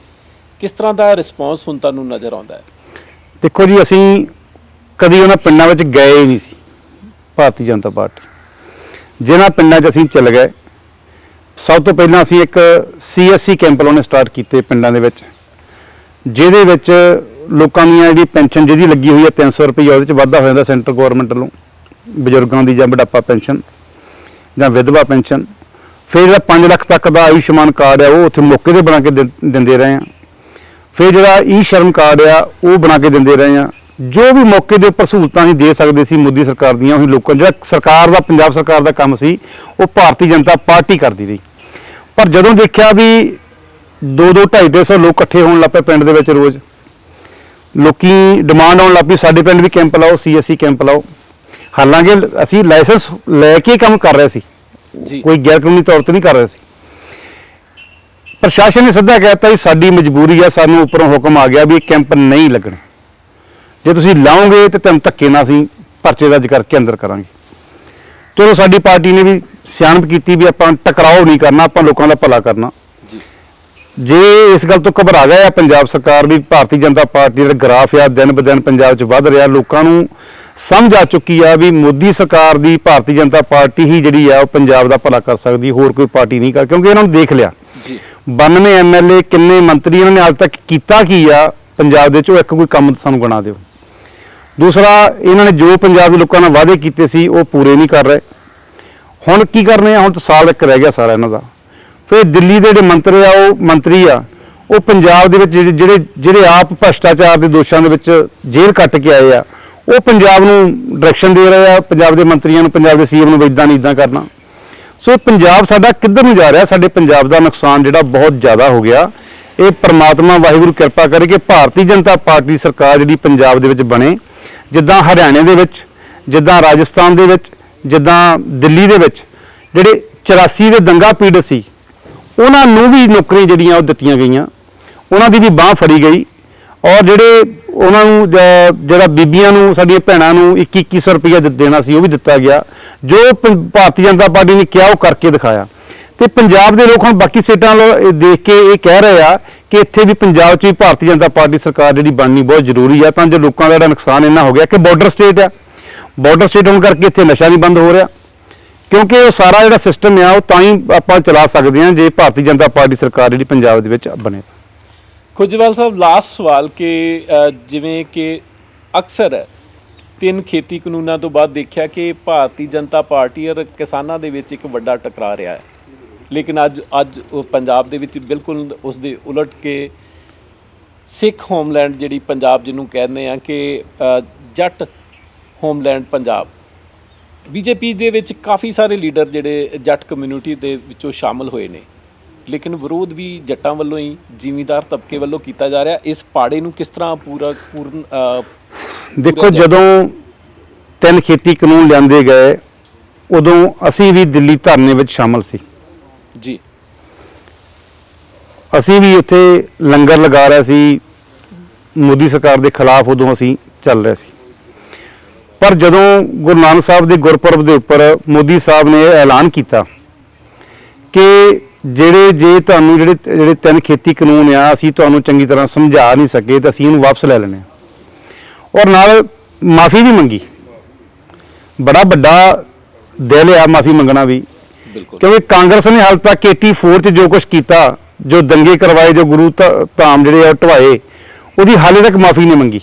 ਕਿਸ ਤਰ੍ਹਾਂ ਦਾ ਰਿਸਪੌਂਸ ਹੁਣ ਤੁਹਾਨੂੰ ਨਜ਼ਰ ਆਉਂਦਾ ਹੈ? ਦੇਖੋ ਜੀ, ਅਸੀਂ ਕਦੀ ਉਹਨਾਂ ਪਿੰਡਾਂ ਵਿੱਚ ਗਏ ਹੀ ਨਹੀਂ ਸੀ, ਭਾਰਤੀ ਜਨਤਾ ਪਾਰਟੀ। ਜਿਨ੍ਹਾਂ ਪਿੰਡਾਂ 'ਚ ਅਸੀਂ ਚੱਲ ਗਏ, ਸਭ ਤੋਂ ਪਹਿਲਾਂ ਅਸੀਂ ਇੱਕ ਸੀਐਸਸੀ ਕੈਂਪ ਲਾਉਣੇ ਸਟਾਰਟ ਕੀਤੇ ਪਿੰਡਾਂ ਦੇ ਵਿੱਚ, ਜਿਹਦੇ ਵਿੱਚ ਲੋਕਾਂ ਦੀਆਂ ਜਿਹੜੀ ਪੈਨਸ਼ਨ ਜਿਹਦੀ ਲੱਗੀ ਹੋਈ ਹੈ 300 ਰੁਪਏ ਉਹਦੇ 'ਚ ਵਾਧਾ ਹੋ ਜਾਂਦਾ ਸੈਂਟਰ ਗਵਰਨਮੈਂਟ ਵੱਲੋਂ, ਬਜ਼ੁਰਗਾਂ ਦੀ ਜਾਂ ਬੁਢਾਪਾ ਪੈਨਸ਼ਨ। ਜਾਂ ਵਿਧਵਾ ਪੈਨਸ਼ਨ, ਫਿਰ ਜਿਹੜਾ 5 ਲੱਖ ਤੱਕ ਦਾ ਆਯੁਸ਼ਮਾਨ ਕਾਰਡ ਆ, ਉਹ ਉੱਥੇ ਮੌਕੇ ਤੇ ਬਣਾ ਕੇ ਦਿੰ- ਦਿੰਦੇ ਰਹੇ ਆ। ਫਿਰ ਜਿਹੜਾ ਈ ਸ਼ਰਮ ਕਾਰਡ ਆ, ਉਹ ਬਣਾ ਕੇ ਦਿੰਦੇ ਰਹੇ ਆ। ਜੋ ਵੀ ਮੌਕੇ ਦੇ ਉੱਪਰ ਸਹੂਲਤਾਂ ਅਸੀਂ ਦੇ ਸਕਦੇ ਸੀ ਮੋਦੀ ਸਰਕਾਰ ਦੀਆਂ, ਉਹੀ ਲੋਕਾਂ, ਜਿਹੜਾ ਸਰਕਾਰ ਦਾ, ਪੰਜਾਬ ਸਰਕਾਰ ਦਾ ਕੰਮ ਸੀ, ਉਹ ਭਾਰਤੀ ਜਨਤਾ ਪਾਰਟੀ ਕਰਦੀ ਰਹੀ। ਪਰ ਜਦੋਂ ਦੇਖਿਆ ਵੀ 2 2 2.5 ਸੌ ਲੋਕ ਇਕੱਠੇ ਹੋਣ ਲੱਗ ਪਏ ਪਿੰਡ ਦੇ ਵਿੱਚ ਰੋਜ਼, ਲੋਕੀ ਡਿਮਾਂਡ ਆਉਣ ਲੱਗ ਪਈ, ਸਾਡੇ ਪਿੰਡ ਵੀ ਕੈਂਪ ਲਾਓ ਸੀਐਸਸੀ ਕੈਂਪ ਲਾਓ। ਹਾਲਾਂਕਿ ਅਸੀਂ ਲਾਇਸੈਂਸ ਲੈ ਕੇ ਕੰਮ ਕਰ ਰਹੇ ਸੀ। ਜੀ। ਕੋਈ ਗੈਰ ਕਾਨੂੰਨੀ ਤੌਰ ਤੇ ਨਹੀਂ ਕਰ ਰਹੇ ਸੀ। ਪ੍ਰਸ਼ਾਸਨ ਨੇ ਸਿੱਧਾ ਕਹਿਤਾ ਵੀ ਸਾਡੀ ਮਜਬੂਰੀ ਆ ਸਾਨੂੰ ਉੱਪਰੋਂ ਹੁਕਮ ਆ ਗਿਆ ਵੀ ਇਹ ਕੈਂਪ ਨਹੀਂ ਲੱਗਣੇ। ਜੇ ਤੁਸੀਂ ਲਾਓਗੇ ਤੇ ਤੁਹਾਨੂੰ ਧੱਕੇ ਨਾਲ ਅਸੀਂ ਪਰਚੇ ਦਰਜ ਕਰਕੇ ਅੰਦਰ ਕਰਾਂਗੇ। ਚਲੋ ਸਾਡੀ ਪਾਰਟੀ ਨੇ ਵੀ ਸਿਆਣਪ ਕੀਤੀ ਵੀ ਆਪਾਂ ਟਕਰਾਓ ਨਹੀਂ ਕਰਨਾ ਆਪਾਂ ਲੋਕਾਂ ਦਾ ਭਲਾ ਕਰਨਾ। ਜੀ। ਜੇ ਇਸ ਗੱਲ ਤੋਂ ਘਬਰਾ ਗਏ ਆ ਪੰਜਾਬ ਸਰਕਾਰ ਵੀ ਭਾਰਤੀ ਜਨਤਾ ਪਾਰਟੀ ਦਾ ਗ੍ਰਾਫ ਆ ਦਿਨ ਬ ਦਿਨ ਪੰਜਾਬ 'ਚ ਵੱਧ ਰਿਹਾ ਲੋਕਾਂ ਨੂੰ ਸਮਝ ਆ ਚੁੱਕੀ ਆ ਵੀ ਮੋਦੀ ਸਰਕਾਰ ਦੀ ਭਾਰਤੀ ਜਨਤਾ ਪਾਰਟੀ ਹੀ ਜਿਹੜੀ ਆ ਉਹ ਪੰਜਾਬ ਦਾ ਭਲਾ ਕਰ ਸਕਦੀ ਹੋਰ ਕੋਈ ਪਾਰਟੀ ਨਹੀਂ ਕਰ ਕਿਉਂਕਿ ਇਹਨਾਂ ਨੂੰ ਦੇਖ ਲਿਆ। ਜੀ। 92 ਐਮਐਲਏ ਕਿੰਨੇ ਮੰਤਰੀ ਇਹਨਾਂ ਨੇ ਅੱਜ ਤੱਕ ਕੀਤਾ ਕੀ ਆ ਪੰਜਾਬ ਦੇ ਵਿੱਚ ਉਹ ਇੱਕ ਕੋਈ ਕੰਮ ਸਾਨੂੰ ਗਣਾ ਦਿਓ। ਦੂਸਰਾ ਇਹਨਾਂ ਨੇ ਜੋ ਪੰਜਾਬ ਦੇ ਲੋਕਾਂ ਨਾਲ ਵਾਅਦੇ ਕੀਤੇ ਸੀ ਉਹ ਪੂਰੇ ਨਹੀਂ ਕਰ ਰਹੇ। ਹੁਣ ਕੀ ਕਰਨੇ ਆ? ਹੁਣ ਤਾਂ ਸਾਲ ਇੱਕ ਰਹਿ ਗਿਆ ਸਾਰਾ ਇਹਨਾਂ ਦਾ। ਫਿਰ ਦਿੱਲੀ ਦੇ ਜਿਹੜੇ ਮੰਤਰੀ ਆ ਉਹ ਮੰਤਰੀ ਆ ਉਹ ਪੰਜਾਬ ਦੇ ਵਿੱਚ ਜਿਹੜੇ ਜਿਹੜੇ ਜਿਹੜੇ ਆਪ ਭ੍ਰਸ਼ਟਾਚਾਰ ਦੇ ਦੋਸ਼ਾਂ ਦੇ ਵਿੱਚ ਜੇਲ੍ਹ ਕੱਟ ਕੇ ਆਏ ਆ ਉਹ ਪੰਜਾਬ ਨੂੰ ਡਾਇਰੈਕਸ਼ਨ ਦੇ ਰਹੇ ਆ, ਪੰਜਾਬ ਦੇ ਮੰਤਰੀਆਂ ਨੂੰ, ਪੰਜਾਬ ਦੇ ਸੀਐਮ ਨੂੰ ਵੀ ਇਦਾਂ ਨਹੀਂ ਇਦਾਂ ਕਰਨਾ। ਸੋ ਪੰਜਾਬ ਸਾਡਾ ਕਿੱਧਰ ਨੂੰ ਜਾ ਰਿਹਾ, ਸਾਡੇ ਪੰਜਾਬ ਦਾ ਨੁਕਸਾਨ ਜਿਹੜਾ ਬਹੁਤ ਜ਼ਿਆਦਾ ਹੋ ਗਿਆ। ਇਹ ਪ੍ਰਮਾਤਮਾ ਵਾਹਿਗੁਰੂ ਕਿਰਪਾ ਕਰੇ ਕਿ ਭਾਰਤੀ ਜਨਤਾ ਪਾਰਟੀ ਸਰਕਾਰ ਜਿਹੜੀ ਪੰਜਾਬ ਦੇ ਵਿੱਚ ਬਣੇ, ਜਿੱਦਾਂ ਹਰਿਆਣੇ ਦੇ ਵਿੱਚ, ਜਿੱਦਾਂ ਰਾਜਸਥਾਨ ਦੇ ਵਿੱਚ, ਜਿੱਦਾਂ ਦਿੱਲੀ ਦੇ ਵਿੱਚ, ਜਿਹੜੇ 84 ਦੇ ਦੰਗਾ ਪੀੜਤ ਸੀ, ਉਹਨਾਂ ਨੂੰ ਵੀ ਨੌਕਰੀਆਂ ਜਿਹੜੀਆਂ ਉਹ ਦਿੱਤੀਆਂ ਗਈਆਂ। ਉਹਨਾਂ ਦੀ ਵੀ ਬਾਹ ਫੜੀ ਗਈ। ਔਰ ਜਿਹੜੇ ਉਹਨਾਂ ਨੂੰ ਜਿਹੜਾ ਬੀਬੀਆਂ ਨੂੰ, ਸਾਡੀਆਂ ਭੈਣਾਂ ਨੂੰ 21 2100 ਰੁਪਏ ਦੇਣਾ ਸੀ, ਉਹ ਵੀ ਦਿੱਤਾ ਗਿਆ। ਜੋ ਪ- ਭਾਰਤੀ ਜਨਤਾ ਪਾਰਟੀ ਨੇ ਕਿਹਾ, ਉਹ ਕਰਕੇ ਦਿਖਾਇਆ। ਤੇ ਪੰਜਾਬ ਦੇ ਲੋਕ ਹੁਣ ਬਾਕੀ ਸਟੇਟਾਂ ਨਾਲ ਦੇਖ ਕੇ ਇਹ ਕਹਿ ਰਹੇ ਆ ਕਿ ਇੱਥੇ ਵੀ ਪੰਜਾਬ 'ਚ ਵੀ ਭਾਰਤੀ ਜਨਤਾ ਪਾਰਟੀ ਸਰਕਾਰ ਜਿਹੜੀ ਬਣਨੀ ਬਹੁਤ ਜ਼ਰੂਰੀ ਆ, ਤਾਂ ਜੋ ਲੋਕਾਂ ਦਾ ਜਿਹੜਾ ਨੁਕਸਾਨ ਇੰਨਾ ਹੋ ਗਿਆ ਕਿ ਬਾਰਡਰ ਸਟੇਟ ਆ। ਬਾਰਡਰ ਸਟੇਟ ਹੋਣ ਕਰਕੇ ਇੱਥੇ ਨਸ਼ਾ ਨਹੀਂ ਬੰਦ ਹੋ ਰਿਹਾ। ਕਿਉਂਕਿ ਉਹ ਸਾਰਾ ਜਿਹੜਾ ਸਿਸਟਮ ਆ, ਉਹ ਤਾਂ ਹੀ ਆਪਾਂ ਚਲਾ ਸਕਦੇ ਹਾਂ ਜੇ ਭਾਰਤੀ ਜਨਤਾ ਪਾਰਟੀ ਸਰਕਾਰ ਜਿਹੜੀ ਪੰਜਾਬ ਦੇ ਵਿੱਚ ਬਣੇ। ਖੁਜਵਾਲ ਸਾਹਿਬ ਲਾਸਟ ਸਵਾਲ ਕਿ ਜਿਵੇਂ ਕਿ ਅਕਸਰ ਤਿੰਨ ਖੇਤੀ ਕਾਨੂੰਨਾਂ ਤੋਂ ਬਾਅਦ ਦੇਖਿਆ ਕਿ ਭਾਰਤੀ ਜਨਤਾ ਪਾਰਟੀ ਔਰ ਕਿਸਾਨਾਂ ਦੇ ਵਿੱਚ ਇੱਕ ਵੱਡਾ ਟਕਰਾਅ ਰਿਹਾ ਹੈ। ਲੇਕਿਨ ਅੱਜ ਅੱਜ ਉਹ ਪੰਜਾਬ ਦੇ ਵਿੱਚ ਬਿਲਕੁਲ ਉਸ ਦੇ ਉਲਟ ਕੇ ਸਿੱਖ ਹੋਮਲੈਂਡ ਜਿਹੜੀ ਪੰਜਾਬ ਜਿਹਨੂੰ ਕਹਿੰਦੇ ਆ ਕਿ ਜੱਟ ਹੋਮਲੈਂਡ ਪੰਜਾਬ। ਬੀਜੇਪੀ ਦੇ ਵਿੱਚ ਕਾਫੀ ਸਾਰੇ ਲੀਡਰ ਜਿਹੜੇ ਜੱਟ ਕਮਿਊਨਿਟੀ ਦੇ ਵਿੱਚੋਂ ਸ਼ਾਮਲ ਹੋਏ ਨੇ। ਲੇਕਿਨ ਵਿਰੋਧ ਵੀ ਜੱਟਾਂ ਵੱਲੋਂ ਹੀ ਜ਼ਿਮੀਂਦਾਰ ਤਬਕੇ ਵੱਲੋਂ ਕੀਤਾ ਜਾ ਰਿਹਾ। ਇਸ ਪਾੜੇ ਨੂੰ ਕਿਸ ਤਰ੍ਹਾਂ ਪੂਰਾ ਪੂਰਨ ਦੇਖੋ ਜਦੋਂ ਤਿੰਨ ਖੇਤੀ ਕਾਨੂੰਨ ਲਿਆਂਦੇ ਗਏ ਉਦੋਂ ਅਸੀਂ ਵੀ ਦਿੱਲੀ ਧਰਨੇ ਵਿੱਚ ਸ਼ਾਮਲ ਸੀ। ਜੀ। ਅਸੀਂ ਵੀ ਉੱਥੇ ਲੰਗਰ ਲਗਾ ਰਹੇ ਸੀ। ਮੋਦੀ ਸਰਕਾਰ ਦੇ ਖਿਲਾਫ ਉਦੋਂ ਅਸੀਂ ਚੱਲ ਰਹੇ ਸੀ। ਪਰ ਜਦੋਂ ਗੁਰੂ ਨਾਨਕ ਸਾਹਿਬ ਦੇ ਗੁਰਪੁਰਬ ਦੇ ਉੱਪਰ ਮੋਦੀ ਸਾਹਿਬ ਨੇ ਐਲਾਨ ਕੀਤਾ ਕਿ ਜਿਹੜੇ ਜੇ ਤੁਹਾਨੂੰ ਜਿਹੜੇ ਜਿਹੜੇ ਤਿੰਨ ਖੇਤੀ ਕਾਨੂੰਨ ਆ ਅਸੀਂ ਤੁਹਾਨੂੰ ਚੰਗੀ ਤਰ੍ਹਾਂ ਸਮਝਾ ਨਹੀਂ ਸਕੇ ਤਾਂ ਅਸੀਂ ਇਹਨੂੰ ਵਾਪਸ ਲੈ ਲੈਣੇ ਔਰ ਨਾਲ ਮਾਫੀ ਵੀ ਮੰਗੀ। ਬੜਾ ਵੱਡਾ ਦਿਲ ਆ ਮਾਫੀ ਮੰਗਣਾ ਵੀ। ਕਿਉਂਕਿ ਕਾਂਗਰਸ ਨੇ ਹਾਲ ਤੱਕ 84 ਚ ਜੋ ਕੁਝ ਕੀਤਾ ਜੋ ਦੰਗੇ ਕਰਵਾਏ ਜੋ ਗੁਰੂ ਧਾਮ ਜਿਹੜੇ ਆ ਢਵਾਏ ਉਹਦੀ ਹਾਲੇ ਤੱਕ ਮਾਫੀ ਨਹੀਂ ਮੰਗੀ।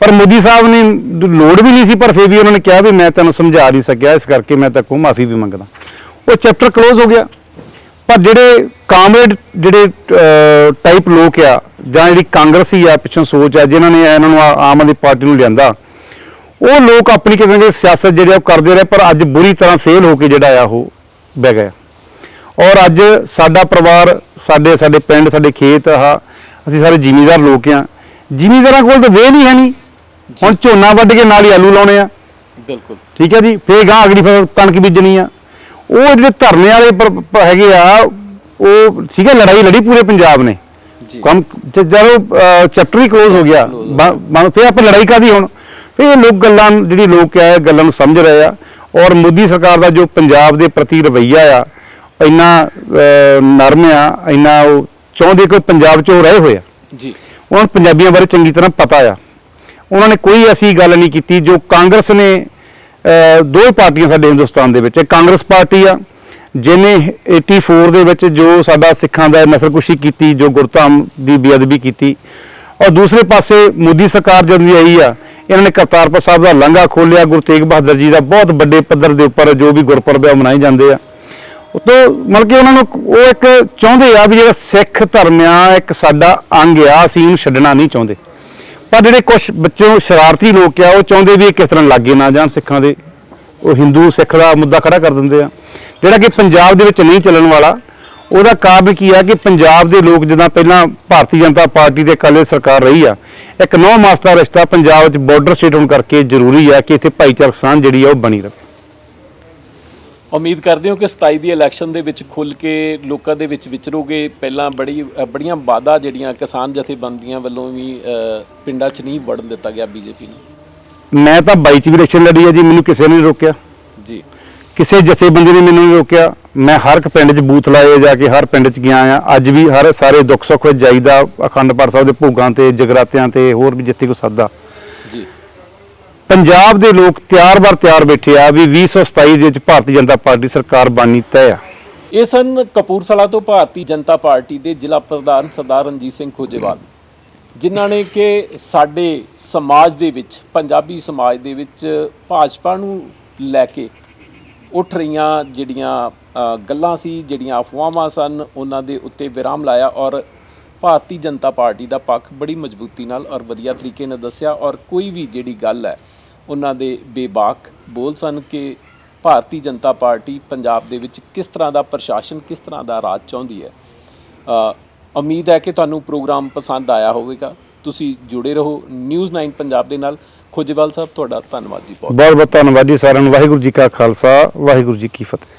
ਪਰ ਮੋਦੀ ਸਾਹਿਬ ਨੇ ਲੋੜ ਵੀ ਨਹੀਂ ਸੀ ਪਰ ਫਿਰ ਵੀ ਉਹਨਾਂ ਨੇ ਕਿਹਾ ਵੀ ਮੈਂ ਤੈਨੂੰ ਸਮਝਾ ਨਹੀਂ ਸਕਿਆ ਇਸ ਕਰਕੇ ਮੈਂ ਤੇਕੋ ਮਾਫੀ ਵੀ ਮੰਗਦਾ। ਉਹ ਚੈਪਟਰ ਕਲੋਜ਼ ਹੋ ਗਿਆ। ਪਰ ਜਿਹੜੇ ਕਾਮਰੇਡ ਜਿਹੜੇ ਟਾਈਪ ਲੋਕ ਆ ਜਾਂ ਜਿਹੜੀ ਕਾਂਗਰਸੀ ਆ ਪਿੱਛੋਂ ਸੋਚ ਆ ਜਿਨ੍ਹਾਂ ਨੇ ਇਹਨਾਂ ਨੂੰ ਆਮ ਆਦਮੀ ਪਾਰਟੀ ਨੂੰ ਲਿਆਂਦਾ ਉਹ ਲੋਕ ਆਪਣੀ ਕਿਤੇ ਨਾ ਸਿਆਸਤ ਜਿਹੜੇ ਉਹ ਕਰਦੇ ਰਹੇ ਪਰ ਅੱਜ ਬੁਰੀ ਤਰ੍ਹਾਂ ਫੇਲ ਹੋ ਕੇ ਜਿਹੜਾ ਆ ਉਹ ਬਹਿ ਗਿਆ। ਔਰ ਅੱਜ ਸਾਡਾ ਪਰਿਵਾਰ ਸਾਡੇ ਸਾਡੇ ਪਿੰਡ ਸਾਡੇ ਖੇਤ ਆ ਅਸੀਂ ਸਾਰੇ ਜ਼ਿਮੀਂਦਾਰ ਲੋਕ ਆ ਜ਼ਿਮੀਂਦਾਰਾਂ ਕੋਲ ਤਾਂ ਵੇਲ ਹੀ ਹੈ ਨਹੀਂ। ਹੁਣ ਝੋਨਾ ਵੱਢ ਕੇ ਨਾਲ ਹੀ ਆਲੂ ਲਾਉਣੇ ਆ। ਬਿਲਕੁਲ। ਠੀਕ ਹੈ ਜੀ ਫੇਰ ਗਾਂ ਅਗਲੀ ਫਸਲ ਕਣਕ ਬੀਜਣੀ ਆ। ਉਹ ਜਿਹੜੇ ਧਰਨੇ ਵਾਲੇ ਪਰ- ਹੈਗੇ ਆ ਉਹ ਸੀਗਾ ਲੜਾਈ ਲੜੀ ਪੂਰੇ ਪੰਜਾਬ ਨੇ। ਜੀ। ਕੰਮ ਤੇ ਜਦੋਂ ਚੈਪਟਰ ਹੀ ਕਲੋਜ਼ ਹੋ ਗਿਆ ਬ- ਫਿਰ ਆਪਾਂ ਲੜਾਈ ਕਾਦੀ ਹੁਣ? ਫਿਰ ਇਹ ਲੋਕ ਗੱਲਾਂ ਜਿਹੜੀ ਲੋਕ ਆ ਇਹ ਗੱਲਾਂ ਨੂੰ ਸਮਝ ਰਹੇ ਆ। ਔਰ ਮੋਦੀ ਸਰਕਾਰ ਦਾ ਜੋ ਪੰਜਾਬ ਦੇ ਪ੍ਰਤੀ ਰਵੱਈਆ ਆ ਇੰਨਾ ਅਹ, ਨਰਮ ਆ ਇੰਨਾ ਉਹ ਚਾਹੁੰਦੇ ਕਿ ਪੰਜਾਬ 'ਚ ਉਹ ਰਹੇ ਹੋਏ ਆ। ਜੀ। ਉਹਨਾਂ ਨੂੰ ਪੰਜਾਬੀਆਂ ਬਾਰੇ ਚੰਗੀ ਤਰ੍ਹਾਂ ਪਤਾ ਆ। ਉਹਨਾਂ ਨੇ ਕੋਈ ਐਸੀ ਗੱਲ ਨਹੀਂ ਕੀਤੀ ਜੋ ਕਾਂਗਰਸ ਨੇ ਦੋ ਹੀ ਪਾਰਟੀਆਂ ਸਾਡੇ ਹਿੰਦੁਸਤਾਨ ਦੇ ਵਿੱਚ ਇੱਕ ਕਾਂਗਰਸ ਪਾਰਟੀ ਆ, ਜਿਹਨੇ 84 ਦੇ ਵਿੱਚ ਜੋ ਸਾਡਾ ਸਿੱਖਾਂ ਦਾ ਨਸਲਕੁਸ਼ੀ ਕੀਤੀ, ਜੋ ਗੁਰਧਾਮ ਦੀ ਬੇਅਦਬੀ ਕੀਤੀ। ਔਰ ਦੂਸਰੇ ਪਾਸੇ ਮੋਦੀ ਸਰਕਾਰ ਜਦੋਂ ਵੀ ਆਈ ਆ, ਇਹਨਾਂ ਨੇ ਕਰਤਾਰਪੁਰ ਸਾਹਿਬ ਦਾ ਲਾਂਘਾ ਖੋਲਿਆ ਗੁਰੂ ਤੇਗ ਬਹਾਦਰ ਜੀ ਦਾ ਬਹੁਤ ਵੱਡੇ ਪੱਧਰ ਦੇ ਉੱਪਰ ਜੋ ਵੀ ਗੁਰਪੁਰਬ ਆ ਮਨਾਏ ਜਾਂਦੇ ਆ। ਉਤੋਂ ਮਤਲਬ ਕਿ ਉਹਨਾਂ ਨੂੰ ਉਹ ਇੱਕ ਚਾਹੁੰਦੇ ਆ ਵੀ ਜਿਹੜਾ ਸਿੱਖ ਧਰਮ ਆ, ਇੱਕ ਸਾਡਾ ਅੰਗ ਆ, ਅਸੀਂ ਇਹਨੂੰ ਛੱਡਣਾ ਨਹੀਂ ਚਾਹੁੰਦੇ। ਪਰ ਜਿਹੜੇ ਕੁਝ ਬੱਚੋਂ ਸ਼ਰਾਰਤੀ ਲੋਕ ਆ, ਉਹ ਚਾਹੁੰਦੇ ਵੀ ਇਹ ਕਿਸ ਤਰ੍ਹਾਂ ਲਾਗੇ ਨਾ ਜਾਣ ਸਿੱਖਾਂ ਦੇ। ਉਹ ਹਿੰਦੂ ਸਿੱਖ ਦਾ ਮੁੱਦਾ ਖੜਾ ਕਰ ਦਿੰਦੇ ਆ। ਜਿਹੜਾ ਕਿ ਪੰਜਾਬ ਦੇ ਵਿੱਚ ਨਹੀਂ ਚੱਲਣ ਵਾਲਾ, ਉਹਦਾ ਕਾਰਨ ਕੀ ਆ ਕਿ ਪੰਜਾਬ ਦੇ ਲੋਕ ਜਿੱਦਾਂ ਪਹਿਲਾਂ ਭਾਰਤੀ ਜਨਤਾ ਪਾਰਟੀ ਦੇ ਕਾਲੇ ਸਰਕਾਰ ਰਹੀ ਆ, ਇੱਕ ਨੌ ਮਾਸ ਦਾ ਰਿਸ਼ਤਾ ਪੰਜਾਬ ਵਿੱਚ ਬਾਰਡਰ ਸਟੇਟ ਹੋਣ ਕਰਕੇ ਜ਼ਰੂਰੀ ਆ ਕਿ ਇੱਥੇ ਭਾਈਚਾਰਕ ਸਾਂਝ ਜਿਹੜੀ ਆ ਉਹ ਬਣੀ ਰਹੇ। ਉਮੀਦ ਕਰਦੇ ਹੋ ਕਿ 27 ਦੀ ਇਲੈਕਸ਼ਨ ਦੇ ਵਿੱਚ ਖੁੱਲ ਕੇ ਲੋਕਾਂ ਦੇ ਵਿੱਚ ਵਿਚਰੋਗੇ? ਪਹਿਲਾਂ ਬੜੀ ਬੜੀਆਂ ਵਾਅਦਾ ਜਿਹੜੀਆਂ ਕਿਸਾਨ ਜਥੇਬੰਦੀਆਂ ਵੱਲੋਂ ਵੀ ਪਿੰਡਾਂ 'ਚ ਨਹੀਂ ਵੜਨ ਦਿੱਤਾ ਗਿਆ ਬੀਜੇਪੀ ਨੂੰ। ਮੈਂ ਤਾਂ 22 ਚ ਵੀ ਇਲੈਕਸ਼ਨ ਲੜੀ ਆ ਜੀ ਮੈਨੂੰ ਕਿਸੇ ਨੇ ਰੋਕਿਆ। ਜੀ। ਕਿਸੇ ਜਥੇਬੰਦੀ ਨੇ ਮੈਨੂੰ ਨਹੀਂ ਰੋਕਿਆ। ਮੈਂ ਹਰ ਇੱਕ ਪਿੰਡ 'ਚ ਬੂਥ ਲਾਏ ਜਾ ਕੇ ਹਰ ਪਿੰਡ 'ਚ ਗਿਆ ਆ। ਅੱਜ ਵੀ ਹਰ ਸਾਰੇ ਦੁੱਖ ਸੁੱਖ ਵਿੱਚ ਜਾਈਦਾ ਅਖੰਡ ਪਾਠ ਸਾਹਿਬ ਦੇ ਭੋਗਾਂ ਤੇ ਜਗਰਾਤਿਆਂ ਤੇ ਹੋਰ ਵੀ ਜਿੱਥੇ ਕੋ ਸੱਦਾ। ਪੰਜਾਬ ਦੇ ਲੋਕ ਤਿਆਰ ਬਰ ਤਿਆਰ ਬੈਠੇ ਆ ਵੀ 2027 ਦੇ ਵਿੱਚ ਭਾਰਤੀ ਜਨਤਾ ਪਾਰਟੀ ਸਰਕਾਰ ਬਣਨੀ ਤੈਅ ਆ। ਇਹ ਸਨ ਕਪੂਰਥਲਾ ਤੋਂ ਭਾਰਤੀ ਜਨਤਾ ਪਾਰਟੀ ਦੇ ਜ਼ਿਲ੍ਹਾ ਪ੍ਰਧਾਨ ਸਰਦਾਰ ਰਣਜੀਤ ਸਿੰਘ ਖੋਜੇਵਾਲ, ਜਿਨ੍ਹਾਂ ਨੇ ਕਿ ਸਾਡੇ ਸਮਾਜ ਦੇ ਵਿੱਚ, ਪੰਜਾਬੀ ਸਮਾਜ ਦੇ ਵਿੱਚ ਭਾਜਪਾ ਨੂੰ ਲੈ ਕੇ ਉੱਠ ਰਹੀਆਂ ਜਿਹੜੀਆਂ ਗੱਲਾਂ ਸੀ, ਜਿਹੜੀਆਂ ਅਫਵਾਹਾਂ ਸਨ, ਉਹਨਾਂ ਦੇ ਉੱਤੇ ਵਿਰਾਮ ਲਾਇਆ ਔਰ ਭਾਰਤੀ ਜਨਤਾ ਪਾਰਟੀ ਦਾ ਪੱਖ ਬੜੀ ਮਜ਼ਬੂਤੀ ਨਾਲ ਔਰ ਵਧੀਆ ਤਰੀਕੇ ਨਾਲ ਦੱਸਿਆ ਔਰ ਕੋਈ ਵੀ ਜਿਹੜੀ ਗੱਲ ਹੈ ਉਹਨਾਂ ਦੇ ਬੇਬਾਕ ਬੋਲ ਸਨ ਕਿ ਭਾਰਤੀ ਜਨਤਾ ਪਾਰਟੀ ਪੰਜਾਬ ਦੇ ਵਿੱਚ ਕਿਸ ਤਰ੍ਹਾਂ ਦਾ ਪ੍ਰਸ਼ਾਸਨ, ਕਿਸ ਤਰ੍ਹਾਂ ਦਾ ਰਾਜ ਚਾਹੁੰਦੀ ਹੈ। ਉਮੀਦ ਹੈ ਕਿ ਤੁਹਾਨੂੰ ਪ੍ਰੋਗਰਾਮ ਪਸੰਦ ਆਇਆ ਹੋਵੇਗਾ। ਤੁਸੀਂ ਜੁੜੇ ਰਹੋ ਨਿਊਜ਼ 9 ਪੰਜਾਬ ਦੇ ਨਾਲ। ਖੋਜੇਵਾਲ ਸਾਹਿਬ, ਤੁਹਾਡਾ ਧੰਨਵਾਦ ਜੀ ਬਹੁਤ। ਬਹੁਤ ਧੰਨਵਾਦ ਜੀ ਸਾਰਿਆਂ ਨੂੰ। ਵਾਹਿਗੁਰੂ ਜੀ ਕਾ ਖਾਲਸਾ, ਵਾਹਿਗੁਰੂ ਜੀ ਕੀ ਫਤਿਹ।